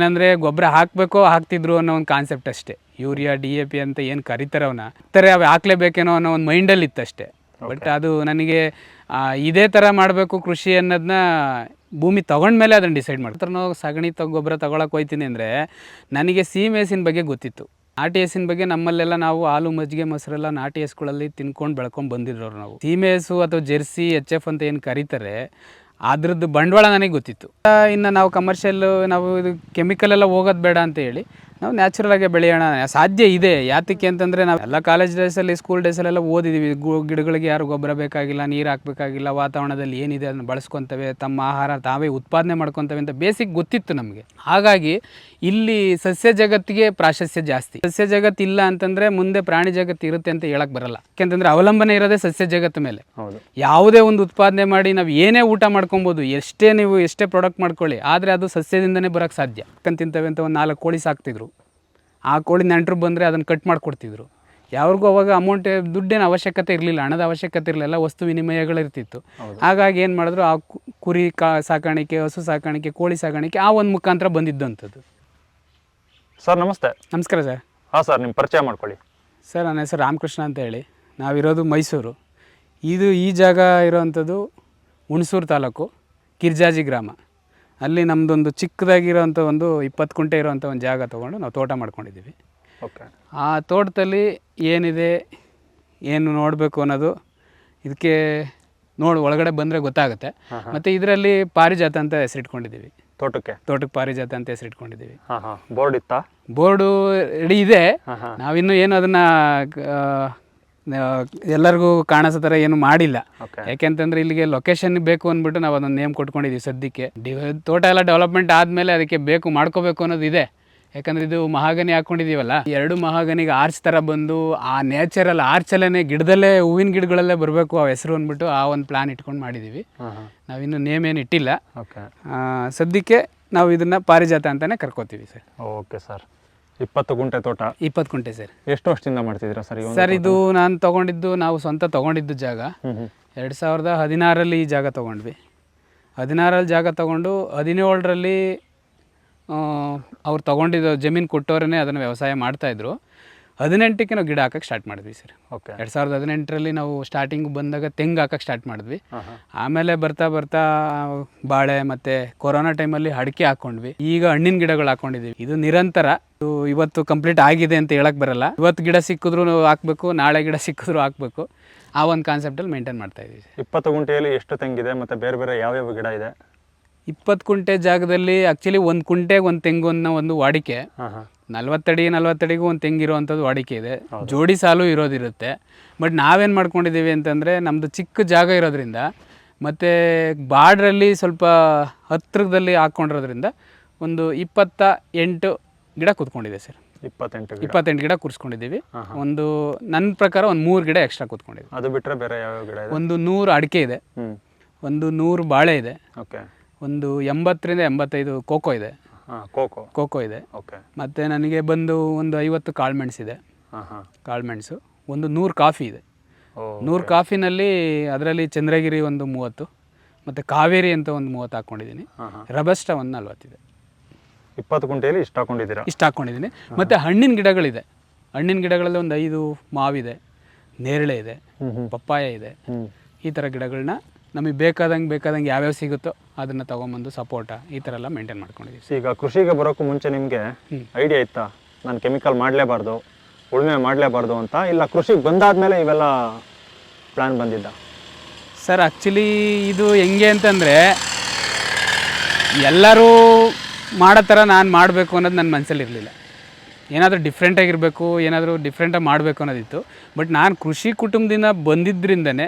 ಏನಂದರೆ ಗೊಬ್ಬರ ಹಾಕಬೇಕು ಹಾಕ್ತಿದ್ರು ಅನ್ನೋ ಒಂದು ಕಾನ್ಸೆಪ್ಟ್ ಅಷ್ಟೇ. ಯೂರಿಯಾ ಡಿ ಎ ಪಿ ಅಂತ ಏನು ಕರಿತಾರೆ ಅವನ್ನ ಥರ ಅವು ಹಾಕ್ಲೇಬೇಕೇನೋ ಅನ್ನೋ ಒಂದು ಮೈಂಡಲ್ಲಿ ಇತ್ತಷ್ಟೇ. ಬಟ್ ಅದು ನನಗೆ ಇದೇ ಥರ ಮಾಡಬೇಕು ಕೃಷಿ ಅನ್ನೋದನ್ನ ಭೂಮಿ ತೊಗೊಂಡ್ಮೇಲೆ ಅದನ್ನು ಡಿಸೈಡ್ ಮಾಡ್ತಾರೆ ನಾವು ಸಗಣಿ ತಗೊ ಗೊಬ್ಬರ ತೊಗೊಳಕ್ಕೆ ಹೋಯ್ತೀನಿ ಅಂದರೆ ನನಗೆ ಸಿ ಮೇಸಿನ ಬಗ್ಗೆ ಗೊತ್ತಿತ್ತು. ನಾಟಿ ಎಸಿನ ಬಗ್ಗೆ ನಮ್ಮಲ್ಲೆಲ್ಲ ನಾವು ಹಾಲು ಮಜ್ಜಿಗೆ ಮೊಸರೆಲ್ಲ ನಾಟಿ ಎಸ್ಗಳಲ್ಲಿ ತಿನ್ಕೊಂಡು ಬೆಳ್ಕೊಂಡು ಬಂದಿರೋರು ನಾವು. ಸೀಮೆ ಹಸು ಅಥವಾ ಜೆರ್ಸಿ ಎಚ್ ಎಫ್ ಅಂತ ಏನು ಕರೀತಾರೆ ಅದ್ರದ್ದು ಬಂಡವಾಳ ನನಗೆ ಗೊತ್ತಿತ್ತು. ಇನ್ನು ನಾವು ಕಮರ್ಷಿಯಲ್ಲು ನಾವು ಇದು ಕೆಮಿಕಲ್ ಎಲ್ಲ ಹೋಗೋದು ಬೇಡ ಅಂತ ಹೇಳಿ ನಾವು ನ್ಯಾಚುರಲ್ ಆಗಿ ಬೆಳೆಯೋಣ ಸಾಧ್ಯ ಇದೆ. ಯಾತಕ್ಕೆ ಅಂತಂದರೆ ನಾವು ಎಲ್ಲ ಕಾಲೇಜ್ ಡೇಸಲ್ಲಿ ಸ್ಕೂಲ್ ಡೇಸಲ್ಲೆಲ್ಲ ಓದಿದ್ದೀವಿ ಓದಿದೀವಿ. ಗಿಡಗಳಿಗೆ ಯಾರು ಗೊಬ್ಬರ ಬೇಕಾಗಿಲ್ಲ ನೀರು ಹಾಕಬೇಕಾಗಿಲ್ಲ ವಾತಾವರಣದಲ್ಲಿ ಏನಿದೆ ಅದನ್ನು ಬಳಸ್ಕೊತವೆ ತಮ್ಮ ಆಹಾರ ತಾವೇ ಉತ್ಪಾದನೆ ಮಾಡ್ಕೊತವೆ ಅಂತ ಬೇಸಿಕ್ ಗೊತ್ತಿತ್ತು ನಮಗೆ. ಹಾಗಾಗಿ ಇಲ್ಲಿ ಸಸ್ಯ ಜಗತ್ತಿಗೆ ಪ್ರಾಶಸ್ತ್ಯ ಜಾಸ್ತಿ. ಸಸ್ಯ ಜಗತ್ತು ಇಲ್ಲ ಅಂತಂದರೆ ಮುಂದೆ ಪ್ರಾಣಿ ಜಗತ್ತು ಇರುತ್ತೆ ಅಂತ ಹೇಳಕ್ ಬರಲ್ಲ. ಯಾಕೆಂತಂದ್ರೆ ಅವಲಂಬನೆ ಇರೋದೇ ಸಸ್ಯ ಜಗತ್ತು ಮೇಲೆ. ಯಾವುದೇ ಒಂದು ಉತ್ಪಾದನೆ ಮಾಡಿ ನಾವು ಏನೇ ಊಟ ಮಾಡ್ಕೊಬೋದು ಎಷ್ಟೇ ನೀವು ಎಷ್ಟೇ ಪ್ರಾಡಕ್ಟ್ ಮಾಡ್ಕೊಳ್ಳಿ ಆದರೆ ಅದು ಸಸ್ಯದಿಂದನೇ ಬರೋಕ್ಕೆ ಸಾಧ್ಯ. ತಿಂತವೆ ಅಂತ ಒಂದು ನಾಲ್ಕು ಕೋಳಿ ಸಾಕ್ತಿದ್ರು. ಆ ಕೋಳಿ ನೆಂಟರು ಬಂದರೆ ಅದನ್ನು ಕಟ್ ಮಾಡಿಕೊಡ್ತಿದ್ರು. ಯಾರಿಗೂ ಅವಾಗ ಅಮೌಂಟ್ ದುಡ್ಡೇನು ಅವಶ್ಯಕತೆ ಇರಲಿಲ್ಲ ಹಣದ ಅವಶ್ಯಕತೆ ಇರಲಿಲ್ಲ ವಸ್ತು ವಿನಿಮಯಗಳಿರ್ತಿತ್ತು. ಹಾಗಾಗಿ ಏನು ಮಾಡಿದ್ರು ಆ ಕುರಿ ಕಾ ಸಾಕಾಣಿಕೆ ಹಸು ಸಾಕಾಣಿಕೆ ಕೋಳಿ ಸಾಕಾಣಿಕೆ ಆ ಒಂದು ಮುಖಾಂತರ ಬಂದಿದ್ದಂಥದ್ದು ಸರ್ ನಮಸ್ತೆ. ನಮಸ್ಕಾರ ಸರ್. ಹಾಂ ಸರ್ ನಿಮ್ಮ ಪರಿಚಯ ಮಾಡ್ಕೊಳ್ಳಿ. ಸರ್ ನನ್ನ ಹೆಸರು ರಾಮಕೃಷ್ಣ ಅಂತ ಹೇಳಿ. ನಾವಿರೋದು ಮೈಸೂರು. ಇದು ಈ ಜಾಗ ಇರೋವಂಥದ್ದು ಹುಣಸೂರು ತಾಲೂಕು ಕಿರ್ಜಾಜಿ ಗ್ರಾಮ. ಅಲ್ಲಿ ನಮ್ಮದೊಂದು ಚಿಕ್ಕದಾಗಿರೋಂಥ ಒಂದು ಇಪ್ಪತ್ತು ಕುಂಟೆ ಇರೋವಂಥ ಒಂದು ಜಾಗ ತೊಗೊಂಡು ನಾವು ತೋಟ ಮಾಡ್ಕೊಂಡಿದ್ದೀವಿ. ಓಕೆ. ಆ ತೋಟದಲ್ಲಿ ಏನಿದೆ ಏನು ನೋಡಬೇಕು ಅನ್ನೋದು ಇದಕ್ಕೆ ನೋಡಿ ಒಳಗಡೆ ಬಂದರೆ ಗೊತ್ತಾಗುತ್ತೆ. ಮತ್ತು ಇದರಲ್ಲಿ ಪಾರಿಜಾತ ಅಂತ ಹೆಸರಿಟ್ಕೊಂಡಿದ್ದೀವಿ ತೋಟಕ್ಕೆ? ತೋಟಕ್ಕೆ ಪಾರಿಜಾತ ಅಂತ ಹೆಸರಿಟ್ಕೊಂಡಿದ್ದೀವಿ ಬೋರ್ಡ್ ಇತ್ತಾ? ಬೋರ್ಡು ರೆಡಿ ಇದೆ. ನಾವಿನ್ನೂ ಏನು ಅದನ್ನು ಎಲ್ಲರಿಗೂ ಕಾಣಿಸೋ ಥರ ಏನು ಮಾಡಿಲ್ಲ. ಯಾಕೆಂತಂದ್ರೆ ಇಲ್ಲಿಗೆ ಲೊಕೇಶನ್ ಬೇಕು ಅಂದ್ಬಿಟ್ಟು ನಾವು ಅದೊಂದು ನೇಮ್ ಕೊಟ್ಕೊಂಡಿದ್ದೀವಿ ಸದ್ಯಕ್ಕೆ. ತೋಟ ಎಲ್ಲ ಡೆವಲಪ್ಮೆಂಟ್ ಆದಮೇಲೆ ಅದಕ್ಕೆ ಬೇಕು ಮಾಡ್ಕೋಬೇಕು ಅನ್ನೋದು ಇದೆ. ಯಾಕಂದ್ರೆ ಇದು ಮಹಾಗನಿ ಹಾಕೊಂಡಿದೀವಲ್ಲ ಎರಡು ಮಹಾಗನಿಗೆ ಆರ್ಚ್ ಥರ ಬಂದು ಆ ನೇಚರಲ್ಲಿ ಆರ್ಚಲ್ಲೇ ಗಿಡದಲ್ಲೇ ಹೂವಿನ ಗಿಡಗಳಲ್ಲೇ ಬರಬೇಕು ಆ ಹೆಸರು ಅಂದ್ಬಿಟ್ಟು ಆ ಒಂದು ಪ್ಲಾನ್ ಇಟ್ಕೊಂಡು ಮಾಡಿದ್ದೀವಿ ನಾವಿನ್ನು ನೇಮ್ ಏನು ಇಟ್ಟಿಲ್ಲ. ಸದ್ಯಕ್ಕೆ ನಾವು ಇದನ್ನು ಪಾರಿಜಾತ ಅಂತಲೇ ಕರ್ಕೋತೀವಿ ಸರ್. ಓಕೆ ಸರ್ ಇಪ್ಪತ್ತು ಗುಂಟೆ ತೋಟ. ಇಪ್ಪತ್ತು ಗುಂಟೆ ಸರ್. ಎಷ್ಟು ವರ್ಷದಿಂದ ಮಾಡ್ತಿದ್ದೀರಾ ಸರ್ ಸರ್ ಇದು ನಾನು ತಗೊಂಡಿದ್ದು ನಾವು ಸ್ವಂತ ತಗೊಂಡಿದ್ದು ಜಾಗ. ಎರಡು ಸಾವಿರದ ಹದಿನಾರರಲ್ಲಿ ಈ ಜಾಗ ತಗೊಂಡ್ವಿ. ಹದಿನಾರಲ್ಲಿ ಜಾಗ ತಗೊಂಡು ಹದಿನೇಳರಲ್ಲಿ ಅವ್ರು ತೊಗೊಂಡಿದ್ದು ಜಮೀನು ಕೊಟ್ಟವರೇ ಅದನ್ನು ವ್ಯವಸಾಯ ಮಾಡ್ತಾಯಿದ್ರು ಹದಿನೆಂಟಕ್ಕೆ ನಾವು ಗಿಡ ಹಾಕಕ್ಕೆ ಸ್ಟಾರ್ಟ್ ಮಾಡಿದ್ವಿ ಸರ್. ಓಕೆ ಎರಡು ಸಾವಿರದ ಹದಿನೆಂಟರಲ್ಲಿ ನಾವು ಸ್ಟಾರ್ಟಿಂಗ್ ಬಂದಾಗ ತೆಂಗು ಹಾಕಕ್ಕೆ ಸ್ಟಾರ್ಟ್ ಮಾಡಿದ್ವಿ. ಆಮೇಲೆ ಬರ್ತಾ ಬರ್ತಾ ಬಾಳೆ ಮತ್ತು ಕೊರೋನಾ ಟೈಮಲ್ಲಿ ಅಡಿಕೆ ಹಾಕ್ಕೊಂಡ್ವಿ ಈಗ ಹಣ್ಣಿನ ಗಿಡಗಳು ಹಾಕ್ಕೊಂಡಿದ್ವಿ ಇದು ನಿರಂತರ ಇದು ಇವತ್ತು ಕಂಪ್ಲೀಟ್ ಆಗಿದೆ ಅಂತ ಹೇಳಕ್ ಬರಲ್ಲ. ಇವತ್ತು ಗಿಡ ಸಿಕ್ಕಿದ್ರು ಹಾಕಬೇಕು ನಾಳೆ ಗಿಡ ಸಿಕ್ಕಿದ್ರು ಹಾಕ್ಬೇಕು. ಆ ಒಂದು ಕಾನ್ಸೆಪ್ಟಲ್ಲಿ ಮೇಂಟೈನ್ ಮಾಡ್ತಾ ಇದ್ದೀವಿ ಇಪ್ಪತ್ತು ಗುಂಟೆಯಲ್ಲಿ ಎಷ್ಟು ತೆಂಗಿದೆ ಮತ್ತು ಬೇರೆ ಬೇರೆ ಯಾವ್ಯಾವ ಗಿಡ ಇದೆ? ಇಪ್ಪತ್ತು ಕುಂಟೆ ಜಾಗದಲ್ಲಿ ಆ್ಯಕ್ಚುಲಿ ಒಂದು ಕುಂಟೆಗೆ ಒಂದು ತೆಂಗು ಅನ್ನೋ ಒಂದು ವಾಡಿಕೆ. ನಲ್ವತ್ತಡಿ ನಲ್ವತ್ತಡಿಗೂ ಒಂದು ತೆಂಗಿರುವಂಥದ್ದು ವಾಡಿಕೆ ಇದೆ. ಜೋಡಿ ಸಾಲು ಇರೋದಿರುತ್ತೆ. ಬಟ್ ನಾವೇನು ಮಾಡ್ಕೊಂಡಿದ್ದೀವಿ ಅಂತಂದರೆ ನಮ್ಮದು ಚಿಕ್ಕ ಜಾಗ ಇರೋದ್ರಿಂದ ಮತ್ತು ಬಾರ್ಡ್ರಲ್ಲಿ ಸ್ವಲ್ಪ ಹತ್ತಿರದಲ್ಲಿ ಹಾಕ್ಕೊಂಡಿರೋದ್ರಿಂದ ಒಂದು ಇಪ್ಪತ್ತ ಎಂಟು ಗಿಡ ಕೂತ್ಕೊಂಡಿದೆ ಸರ್. ಇಪ್ಪತ್ತೆಂಟು ಇಪ್ಪತ್ತೆಂಟು ಗಿಡ ಕೂರಿಸ್ಕೊಂಡಿದ್ದೀವಿ. ಒಂದು ನನ್ನ ಪ್ರಕಾರ ಒಂದು ಮೂರು ಗಿಡ ಎಕ್ಸ್ಟ್ರಾ ಕೂತ್ಕೊಂಡಿದ್ದೀವಿ. ಅದು ಬಿಟ್ಟರೆ ಬೇರೆ ಯಾವ ಗಿಡ ಒಂದು ನೂರು ಅಡಿಕೆ ಇದೆ. ಒಂದು ನೂರು ಬಾಳೆ ಇದೆ. ಓಕೆ. ಒಂದು ಎಂಬತ್ತರಿಂದ ಎಂಬತ್ತೈದು ಕೋಕೋ ಇದೆ. ಕೋಕೋ ಕೋಕೋ ಇದೆ. ಓಕೆ. ಮತ್ತು ನನಗೆ ಬಂದು ಒಂದು ಐವತ್ತು ಕಾಳುಮೆಣಸಿದೆ ಕಾಳುಮೆಣಸು ಒಂದು ನೂರು ಕಾಫಿ ಇದೆ. ನೂರು ಕಾಫಿನಲ್ಲಿ ಅದರಲ್ಲಿ ಚಂದ್ರಗಿರಿ ಒಂದು ಮೂವತ್ತು ಮತ್ತು ಕಾವೇರಿ ಅಂತ ಒಂದು ಮೂವತ್ತು ಹಾಕ್ಕೊಂಡಿದ್ದೀನಿ ಹಾಂ ಹಾಂ. ರಬಸ್ಟ ಒಂದು ನಲ್ವತ್ತಿದೆ. ಇಪ್ಪತ್ತು ಗುಂಟೆಯಲ್ಲಿ ಇಷ್ಟು ಹಾಕೊಂಡಿದ್ದೀರಾ? ಇಷ್ಟು ಹಾಕ್ಕೊಂಡಿದ್ದೀನಿ ಮತ್ತು ಹಣ್ಣಿನ ಗಿಡಗಳಿದೆ. ಹಣ್ಣಿನ ಗಿಡಗಳಲ್ಲಿ ಒಂದು ಐದು ಮಾವಿದೆ ನೇರಳೆ ಇದೆ ಪಪ್ಪಾಯ ಇದೆ. ಈ ಥರ ಗಿಡಗಳನ್ನ ನಮಗೆ ಬೇಕಾದಂಗೆ ಬೇಕಾದಂಗೆ ಯಾವ್ಯಾವ ಸಿಗುತ್ತೋ ಅದನ್ನು ತೊಗೊಂಬಂದು ಸಪೋರ್ಟ ಈ ಥರ ಎಲ್ಲ ಮೇಂಟೈನ್ ಮಾಡ್ಕೊಂಡಿದ್ದೀವಿ ಈಗ ಕೃಷಿಗೆ ಬರೋಕ್ಕೂ ಮುಂಚೆ ನಿಮಗೆ ಐಡಿಯಾ ಇತ್ತಾ? ನಾನು ಕೆಮಿಕಲ್ ಮಾಡಲೇಬಾರ್ದು ಉಳುಮೆ ಮಾಡಲೇಬಾರ್ದು ಅಂತ? ಇಲ್ಲ ಕೃಷಿಗೆ ಬಂದಾದ್ಮೇಲೆ ಇವೆಲ್ಲ ಪ್ಲ್ಯಾನ್ ಬಂದಿದ್ದ? ಸರ್ ಆ್ಯಕ್ಚುಲಿ ಇದು ಹೆಂಗೆ ಅಂತಂದರೆ ಎಲ್ಲರೂ ಮಾಡೋ ಥರ ನಾನು ಮಾಡಬೇಕು ಅನ್ನೋದು ನನ್ನ ಮನಸ್ಸಲ್ಲಿ ಇರಲಿಲ್ಲ. ಏನಾದರೂ ಡಿಫ್ರೆಂಟಾಗಿರಬೇಕು ಏನಾದರೂ ಡಿಫ್ರೆಂಟಾಗಿ ಮಾಡಬೇಕು ಅನ್ನೋದಿತ್ತು. ಬಟ್ ನಾನು ಕೃಷಿ ಕುಟುಂಬದಿಂದ ಬಂದಿದ್ದರಿಂದನೇ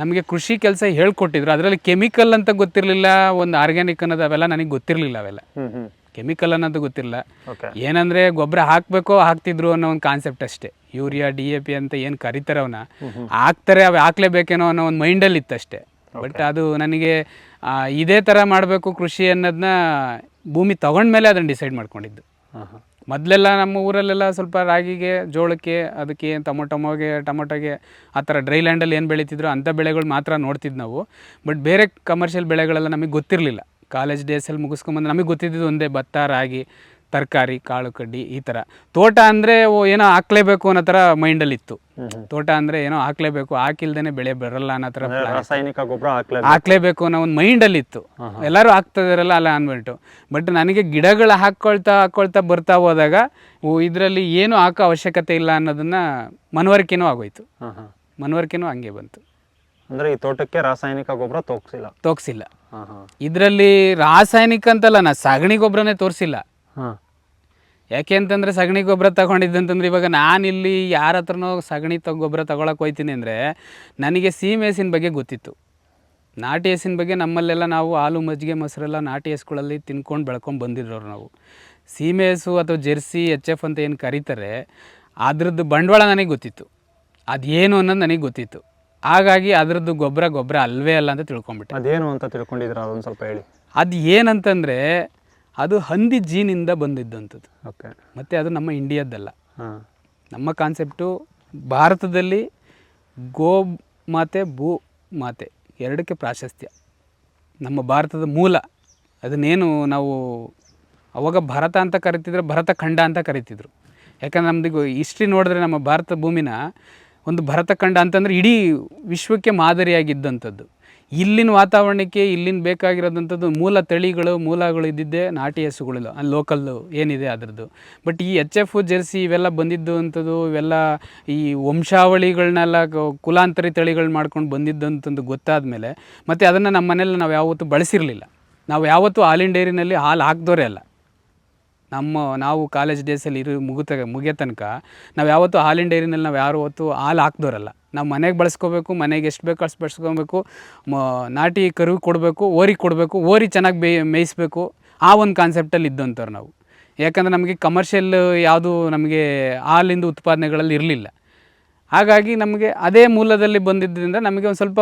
ನಮಗೆ ಕೃಷಿ ಕೆಲಸ ಹೇಳ್ಕೊಟ್ಟಿದ್ರು. ಅದರಲ್ಲಿ ಕೆಮಿಕಲ್ ಅಂತ ಗೊತ್ತಿರಲಿಲ್ಲ ಒಂದು ಆರ್ಗ್ಯಾನಿಕ್ ಅನ್ನೋದು ಅವೆಲ್ಲ ನನಗೆ ಗೊತ್ತಿರಲಿಲ್ಲ ಅವೆಲ್ಲ. ಕೆಮಿಕಲ್ ಅನ್ನೋದು ಗೊತ್ತಿರಲಿಲ್ಲ. ಏನಂದ್ರೆ ಗೊಬ್ಬರ ಹಾಕಬೇಕೋ ಹಾಕ್ತಿದ್ರು ಅನ್ನೋ ಒಂದು ಕಾನ್ಸೆಪ್ಟ್ ಅಷ್ಟೇ. ಯೂರಿಯಾ ಡಿ ಎ ಪಿ ಅಂತ ಏನು ಕರೀತಾರೆ ಅವನ್ನ ಹಾಕ್ತಾರೆ ಅವು ಹಾಕ್ಲೇಬೇಕೇನೋ ಅನ್ನೋ ಒಂದು ಮೈಂಡಲ್ಲಿ ಇತ್ತಷ್ಟೇ ಬಟ್ ಅದು ನನಗೆ ಇದೇ ಥರ ಮಾಡಬೇಕು ಕೃಷಿ ಅನ್ನೋದನ್ನ ಭೂಮಿ ತಗೊಂಡ್ಮೇಲೆ ಅದನ್ನು ಡಿಸೈಡ್ ಮಾಡ್ಕೊಂಡಿದ್ದು. ಮೊದಲೆಲ್ಲ ನಮ್ಮ ಊರಲ್ಲೆಲ್ಲ ಸ್ವಲ್ಪ ರಾಗಿಗೆ, ಜೋಳಕ್ಕೆ, ಅದಕ್ಕೆ ಟೊಮೊಟೊಮೊಗೆ ಟೊಮೊಟೊಗೆ ಆ ಥರ ಡ್ರೈ ಲ್ಯಾಂಡಲ್ಲಿ ಏನು ಬೆಳೀತಿದ್ರು ಅಂಥ ಬೆಳೆಗಳು ಮಾತ್ರ ನೋಡ್ತಿದ್ದು ನಾವು. ಬಟ್ ಬೇರೆ ಕಮರ್ಷಿಯಲ್ ಬೆಳೆಗಳೆಲ್ಲ ನಮಗೆ ಗೊತ್ತಿರಲಿಲ್ಲ. ಕಾಲೇಜ್ ಡೇಸಲ್ಲಿ ಮುಗಿಸ್ಕೊಂಬಂದು ನಮಗೆ ಗೊತ್ತಿದ್ದಿದ್ದು ಒಂದೇ ಭತ್ತ, ರಾಗಿ, ತರಕಾರಿ, ಕಾಳು ಕಡ್ಡಿ ಈ ಥರ. ತೋಟ ಅಂದರೆ ಓ ಏನೋ ಹಾಕ್ಲೇಬೇಕು ಅನ್ನೋ ಥರ ಮೈಂಡಲ್ಲಿ ಇತ್ತು ಹ್ಮ್ ಹ್ಮ್. ತೋಟ ಅಂದ್ರೆ ಏನೋ ಹಾಕ್ಲೇಬೇಕು ಹಾಕಿಲ್ದೇನೆ ಬೆಳೆ ಬರಲ್ಲ ಅನ್ನೋ ತರ ರಾಸಾಯನಿಕ ಗೊಬ್ಬರ ಹಾಕ್ಲೇ ಹಾಕ್ಲೇಬೇಕು ಅನ್ನೋ ಒಂದು ಮೈಂಡಲ್ಲಿ ಇತ್ತು. ಎಲ್ಲರೂ ಹಾಕ್ತಿದಾರಲ್ಲ ಅಲ್ಲ ಅಂದ್ಬಿಟ್ಟು ಬಟ್ ನನಗೆ ಗಿಡಗಳ ಹಾಕೊಳ್ತಾ ಹಾಕೊಳ್ತಾ ಬರ್ತಾ ಹೋದಾಗ ಇದರಲ್ಲಿ ಏನು ಹಾಕೋ ಅವಶ್ಯಕತೆ ಇಲ್ಲ ಅನ್ನೋದನ್ನ ಮನವರಿಕೆನೂ ಆಗೋಯ್ತು. ಮನವರಿಕೆನೂ ಹಂಗೆ ಬಂತು. ಅಂದ್ರೆ ಈ ತೋಟಕ್ಕೆ ರಾಸಾಯನಿಕ ಗೊಬ್ಬರ ತೋಗ್ಸಿಲ್ಲ. ತೋಗ್ಸಿಲ್ಲ. ಇದರಲ್ಲಿ ರಾಸಾಯನಿಕ ಅಂತಲ್ಲ ನಾ ಸಗಣಿ ಗೊಬ್ಬರನೇ ತೋರಿಸಿಲ್ಲ. ಯಾಕೆ ಅಂತಂದರೆ ಸಗಣಿ ಗೊಬ್ಬರ ತಗೊಂಡಿದ್ದಂತಂದ್ರೆ ಇವಾಗ ನಾನಿಲ್ಲಿ ಯಾರ ಹತ್ರನೋ ಸಗಣಿ ತ ಗೊಬ್ಬರ ತಗೊಳಕ್ಕೆ ಹೋಯ್ತೀನಿ ಅಂದರೆ ನನಗೆ ಸೀಮೆ ಹಸಿನ ಬಗ್ಗೆ ಗೊತ್ತಿತ್ತು. ನಾಟಿ ಹಸಿನ ಬಗ್ಗೆ ನಮ್ಮಲ್ಲೆಲ್ಲ ನಾವು ಹಾಲು ಮಜ್ಜಿಗೆ ಮೊಸರೆಲ್ಲ ನಾಟಿ ಹಸುಗಳಲ್ಲಿ ತಿನ್ಕೊಂಡು ಬೆಳ್ಕೊಂಡು ಬಂದಿರೋರು ನಾವು. ಸೀಮೆ ಹಸು ಅಥವಾ ಜೆರ್ಸಿ ಎಚ್ ಎಫ್ ಅಂತ ಏನು ಕರೀತಾರೆ ಅದ್ರದ್ದು ಬಂಡವಾಳ ನನಗೆ ಗೊತ್ತಿತ್ತು. ಅದೇನು ಅನ್ನೋದು ನನಗೆ ಗೊತ್ತಿತ್ತು. ಹಾಗಾಗಿ ಅದರದ್ದು ಗೊಬ್ಬರ ಗೊಬ್ಬರ ಅಲ್ವೇ ಅಲ್ಲ ಅಂತ ತಿಳ್ಕೊಂಬಿಟ್ಟೆ ಅದೇನು ಅಂತ ತಿಳ್ಕೊಂಡಿದ್ರು ಅದೊಂದು ಸ್ವಲ್ಪ ಹೇಳಿ. ಅದು ಏನಂತಂದರೆ ಅದು ಹಂದಿ ಜೀನಿಂದ ಬಂದಿದ್ದಂಥದ್ದು. ಓಕೆ. ಮತ್ತು ಅದು ನಮ್ಮ ಇಂಡಿಯಾದ್ದಲ್ಲ. ಹಾಂ. ನಮ್ಮ ಕಾನ್ಸೆಪ್ಟು ಭಾರತದಲ್ಲಿ ಗೋ ಮಾತೆ ಭೂ ಮಾತೆ ಎರಡಕ್ಕೆ ಪ್ರಾಶಸ್ತ್ಯ. ನಮ್ಮ ಭಾರತದ ಮೂಲ. ಅದನ್ನೇನು ನಾವು ಅವಾಗ ಭಾರತ ಅಂತ ಕರಿತಿದ್ರೆ ಭರತ ಖಂಡ ಅಂತ ಕರಿತಿದ್ರು. ಯಾಕಂದ್ರೆ ನಮ್ದು ಹಿಸ್ಟ್ರಿ ನೋಡಿದ್ರೆ ನಮ್ಮ ಭಾರತ ಭೂಮಿನ ಒಂದು ಭರತ ಖಂಡ ಅಂತಂದ್ರೆ ಇಡೀ ವಿಶ್ವಕ್ಕೆ ಮಾದರಿಯಾಗಿದ್ದಂಥದ್ದು. ಇಲ್ಲಿನ ವಾತಾವರಣಕ್ಕೆ ಇಲ್ಲಿನ ಬೇಕಾಗಿರೋದಂಥದ್ದು ಮೂಲ ತಳಿಗಳು, ಮೂಲಗಳು ಇದ್ದಿದ್ದೇ ನಾಟಿ ಹಸುಗಳಿಲ್ಲ. ಅಲ್ಲಿ ಲೋಕಲ್ಲು ಏನಿದೆ ಅದರದ್ದು. ಬಟ್ ಈ ಎಚ್ ಎಫ್ ಜೆರ್ಸಿ ಇವೆಲ್ಲ ಬಂದಿದ್ದು ಅಂಥದ್ದು, ಇವೆಲ್ಲ ಈ ವಂಶಾವಳಿಗಳನ್ನೆಲ್ಲ ಕುಲಾಂತರಿ ತಳಿಗಳು ಮಾಡ್ಕೊಂಡು ಬಂದಿದ್ದಂಥದ್ದು ಗೊತ್ತಾದ ಮೇಲೆ ಮತ್ತು ಅದನ್ನು ನಮ್ಮ ಮನೇಲಿ ನಾವು ಯಾವತ್ತೂ ಬಳಸಿರಲಿಲ್ಲ. ನಾವು ಯಾವತ್ತೂ ಹಾಲಿನ ಡೈರಿನಲ್ಲಿ ಹಾಲು ಹಾಕ್ದೋರೇ ಅಲ್ಲ. ನಮ್ಮ, ನಾವು ಕಾಲೇಜ್ ಡೇಸಲ್ಲಿ ಇರು ಮುಗಿತ, ಮುಗಿಯೋ ತನಕ ನಾವು ಯಾವತ್ತೂ ಹಾಲಿನ ಡೈರಿನಲ್ಲಿ ನಾವು ಯಾರು ಹೊತ್ತು ಹಾಲು ಹಾಕ್ದೋರಲ್ಲ. ನಾವು ಮನೆಗೆ ಬಳಸ್ಕೋಬೇಕು ಮನೆಗೆ ಎಷ್ಟು ಬೇಕು ಅಷ್ಟು ಬಳಸ್ಕೊಬೇಕು ಮ ನಾಟಿ ಕರು ಕೊಡಬೇಕು ಓರಿ ಕೊಡಬೇಕು ಓರಿ ಚೆನ್ನಾಗಿ ಬೇ ಮೇಯಿಸ್ಬೇಕು ಆ ಒಂದು ಕಾನ್ಸೆಪ್ಟಲ್ಲಿ ಇದ್ದಂಥವ್ರು ನಾವು. ಯಾಕಂದರೆ ನಮಗೆ ಕಮರ್ಷಿಯಲ್ ಯಾವುದು ನಮಗೆ ಹಾಲಿಂದ ಉತ್ಪಾದನೆಗಳಲ್ಲಿ ಇರಲಿಲ್ಲ. ಹಾಗಾಗಿ ನಮಗೆ ಅದೇ ಮೂಲದಲ್ಲಿ ಬಂದಿದ್ದರಿಂದ ನಮಗೆ ಒಂದು ಸ್ವಲ್ಪ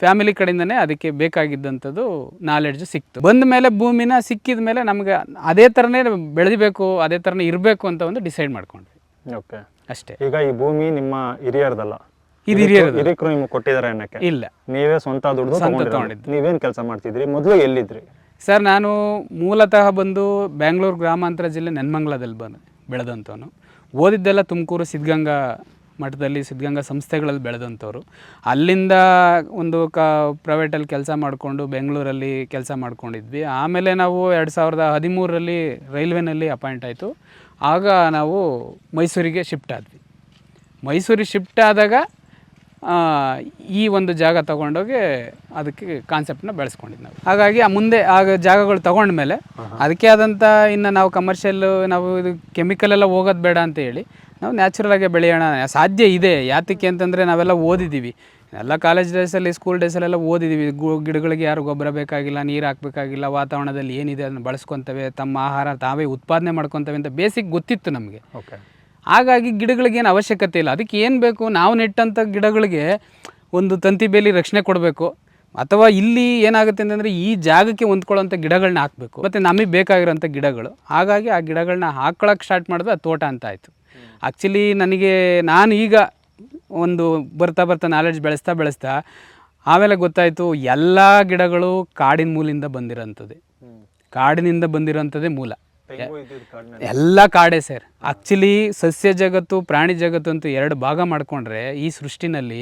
ಫ್ಯಾಮಿಲಿ ಕಡೆಯಿಂದನೇ ಅದಕ್ಕೆ ಬೇಕಾಗಿದ್ದಂಥದ್ದು ನಾಲೆಡ್ಜ್ ಸಿಕ್ತು. ಬಂದ ಮೇಲೆ ಭೂಮಿನ ಸಿಕ್ಕಿದ ಮೇಲೆ ನಮಗೆ ಅದೇ ಥರನೇ ಬೆಳೆದಿಬೇಕು ಅದೇ ಥರನೇ ಇರಬೇಕು ಅಂತ ಒಂದು ಡಿಸೈಡ್ ಮಾಡ್ಕೊಂಡ್ವಿ. ಓಕೆ ಅಷ್ಟೇ. ಈಗ ಈ ಭೂಮಿ ನಿಮ್ಮ ಹಿರಿಯರ್ದಲ್ಲ. ಇದು ಹಿರಿಯರು ಹಿರಿಕರು ನಿಮ್ಗೆ ಕೊಟ್ಟಿದ್ದಾರೆ ಅನ್ನಕ್ಕೆ? ಇಲ್ಲ. ನೀವೇ ಸ್ವಂತ ದುಡ್ಡು ತಗೊಂಡಿದ್ದು. ನೀವೇನ್ ಕೆಲಸ ಮಾಡ್ತಿದ್ರಿ? ಮೊದಲು ಎಲ್ಲಿದ್ರಿ? ಸರ್ ನಾನು ಮೂಲತಃ ಬಂದು ಬ್ಯಾಂಗ್ಳೂರು ಗ್ರಾಮಾಂತರ ಜಿಲ್ಲೆ ನೆನ್ಮಂಗ್ಲದಲ್ಲಿ ಬಂದು ಬೆಳೆದಂಥವನು. ಓದಿದ್ದೆಲ್ಲ ತುಮಕೂರು ಸಿದ್ಧಗಂಗಾ ಮಠದಲ್ಲಿ ಸಿದ್ಧಗಂಗಾ ಸಂಸ್ಥೆಗಳಲ್ಲಿ ಬೆಳೆದಂಥವ್ರು. ಅಲ್ಲಿಂದ ಒಂದು ಕ ಪ್ರೈವೇಟಲ್ಲಿ ಕೆಲಸ ಮಾಡಿಕೊಂಡು ಬೆಂಗಳೂರಲ್ಲಿ ಕೆಲಸ ಮಾಡ್ಕೊಂಡಿದ್ವಿ. ಆಮೇಲೆ ನಾವು ಎರಡು ಸಾವಿರದ ಹದಿಮೂರರಲ್ಲಿ ರೈಲ್ವೆನಲ್ಲಿ ಅಪಾಯಿಂಟ್ ಆಯಿತು. ಆಗ ನಾವು ಮೈಸೂರಿಗೆ ಶಿಫ್ಟ್ ಆದ್ವಿ. ಮೈಸೂರಿಗೆ ಶಿಫ್ಟ್ ಆದಾಗ ಈ ಒಂದು ಜಾಗ ತಗೊಂಡೋಗಿ ಅದಕ್ಕೆ ಕಾನ್ಸೆಪ್ಟನ್ನ ಬೆಳೆಸ್ಕೊಂಡಿದ್ದು ನಾವು. ಹಾಗಾಗಿ ಆ ಮುಂದೆ ಆಗ ಜಾಗಗಳು ತಗೊಂಡ್ಮೇಲೆ ಅದಕ್ಕೆ ಆದಂಥ ಇನ್ನು ನಾವು ಕಮರ್ಷಿಯಲ್ ನಾವು ಇದು ಕೆಮಿಕಲ್ ಎಲ್ಲ ಹೋಗೋದು ಬೇಡ ಅಂತ ಹೇಳಿ ನಾವು ನ್ಯಾಚುರಲ್ ಆಗಿ ಬೆಳೆಯೋಣ ಸಾಧ್ಯ ಇದೆ. ಯಾತಕ್ಕೆ ಅಂತಂದರೆ ನಾವೆಲ್ಲ ಓದಿದ್ದೀವಿ ಎಲ್ಲ ಕಾಲೇಜ್ ಡೇಸಲ್ಲಿ ಸ್ಕೂಲ್ ಡೇಸಲ್ಲೆಲ್ಲ ಓದಿದ್ದೀವಿ ಗು ಗಿಡಗಳಿಗೆ ಯಾರು ಗೊಬ್ಬರ ಬೇಕಾಗಿಲ್ಲ ನೀರು ಹಾಕಬೇಕಾಗಿಲ್ಲ ವಾತಾವರಣದಲ್ಲಿ ಏನಿದೆ ಅದನ್ನು ಬಳಸ್ಕೊತವೆ ತಮ್ಮ ಆಹಾರ ತಾವೇ ಉತ್ಪಾದನೆ ಮಾಡ್ಕೊತವೆ ಅಂತ ಬೇಸಿಕ್ ಗೊತ್ತಿತ್ತು ನಮಗೆ. ಓಕೆ ಹಾಗಾಗಿ ಗಿಡಗಳಿಗೆ ಏನು ಅವಶ್ಯಕತೆ ಇಲ್ಲ. ಅದಕ್ಕೆ ಏನು ಬೇಕು? ನಾವು ನೆಟ್ಟಂಥ ಗಿಡಗಳಿಗೆ ಒಂದು ತಂತಿ ಬೇಲಿ ರಕ್ಷಣೆ ಕೊಡಬೇಕು. ಅಥವಾ ಇಲ್ಲಿ ಏನಾಗುತ್ತೆ ಅಂತಂದರೆ ಈ ಜಾಗಕ್ಕೆ ಹೊಂದ್ಕೊಳ್ಳೋಂಥ ಗಿಡಗಳನ್ನ ಹಾಕಬೇಕು. ಮತ್ತು ನಮಗೆ ಬೇಕಾಗಿರೋಂಥ ಗಿಡಗಳು. ಹಾಗಾಗಿ ಆ ಗಿಡಗಳನ್ನ ಹಾಕ್ಕೊಳಕ್ಕೆ ಸ್ಟಾರ್ಟ್ ಮಾಡಿದ್ರೆ ಅದು ತೋಟ ಅಂತ ಆಯಿತು. ಆ್ಯಕ್ಚುಲಿ ನನಗೆ ನಾನು ಈಗ ಒಂದು ಬರ್ತಾ ಬರ್ತಾ ನಾಲೆಡ್ಜ್ ಬೆಳೆಸ್ತಾ ಬೆಳೆಸ್ತಾ ಆಮೇಲೆ ಗೊತ್ತಾಯಿತು ಎಲ್ಲ ಗಿಡಗಳು ಕಾಡಿನ ಮೂಲಿಂದ ಬಂದಿರೋಂಥದ್ದೇ. ಕಾಡಿನಿಂದ ಬಂದಿರೋಂಥದ್ದೇ ಮೂಲ. ಎಲ್ಲ ಕಾಡೇ ಸರ್. ಆ್ಯಕ್ಚುಲಿ ಸಸ್ಯ ಜಗತ್ತು ಪ್ರಾಣಿ ಜಗತ್ತು ಅಂತ ಎರಡು ಭಾಗ ಮಾಡಿಕೊಂಡ್ರೆ ಈ ಸೃಷ್ಟಿನಲ್ಲಿ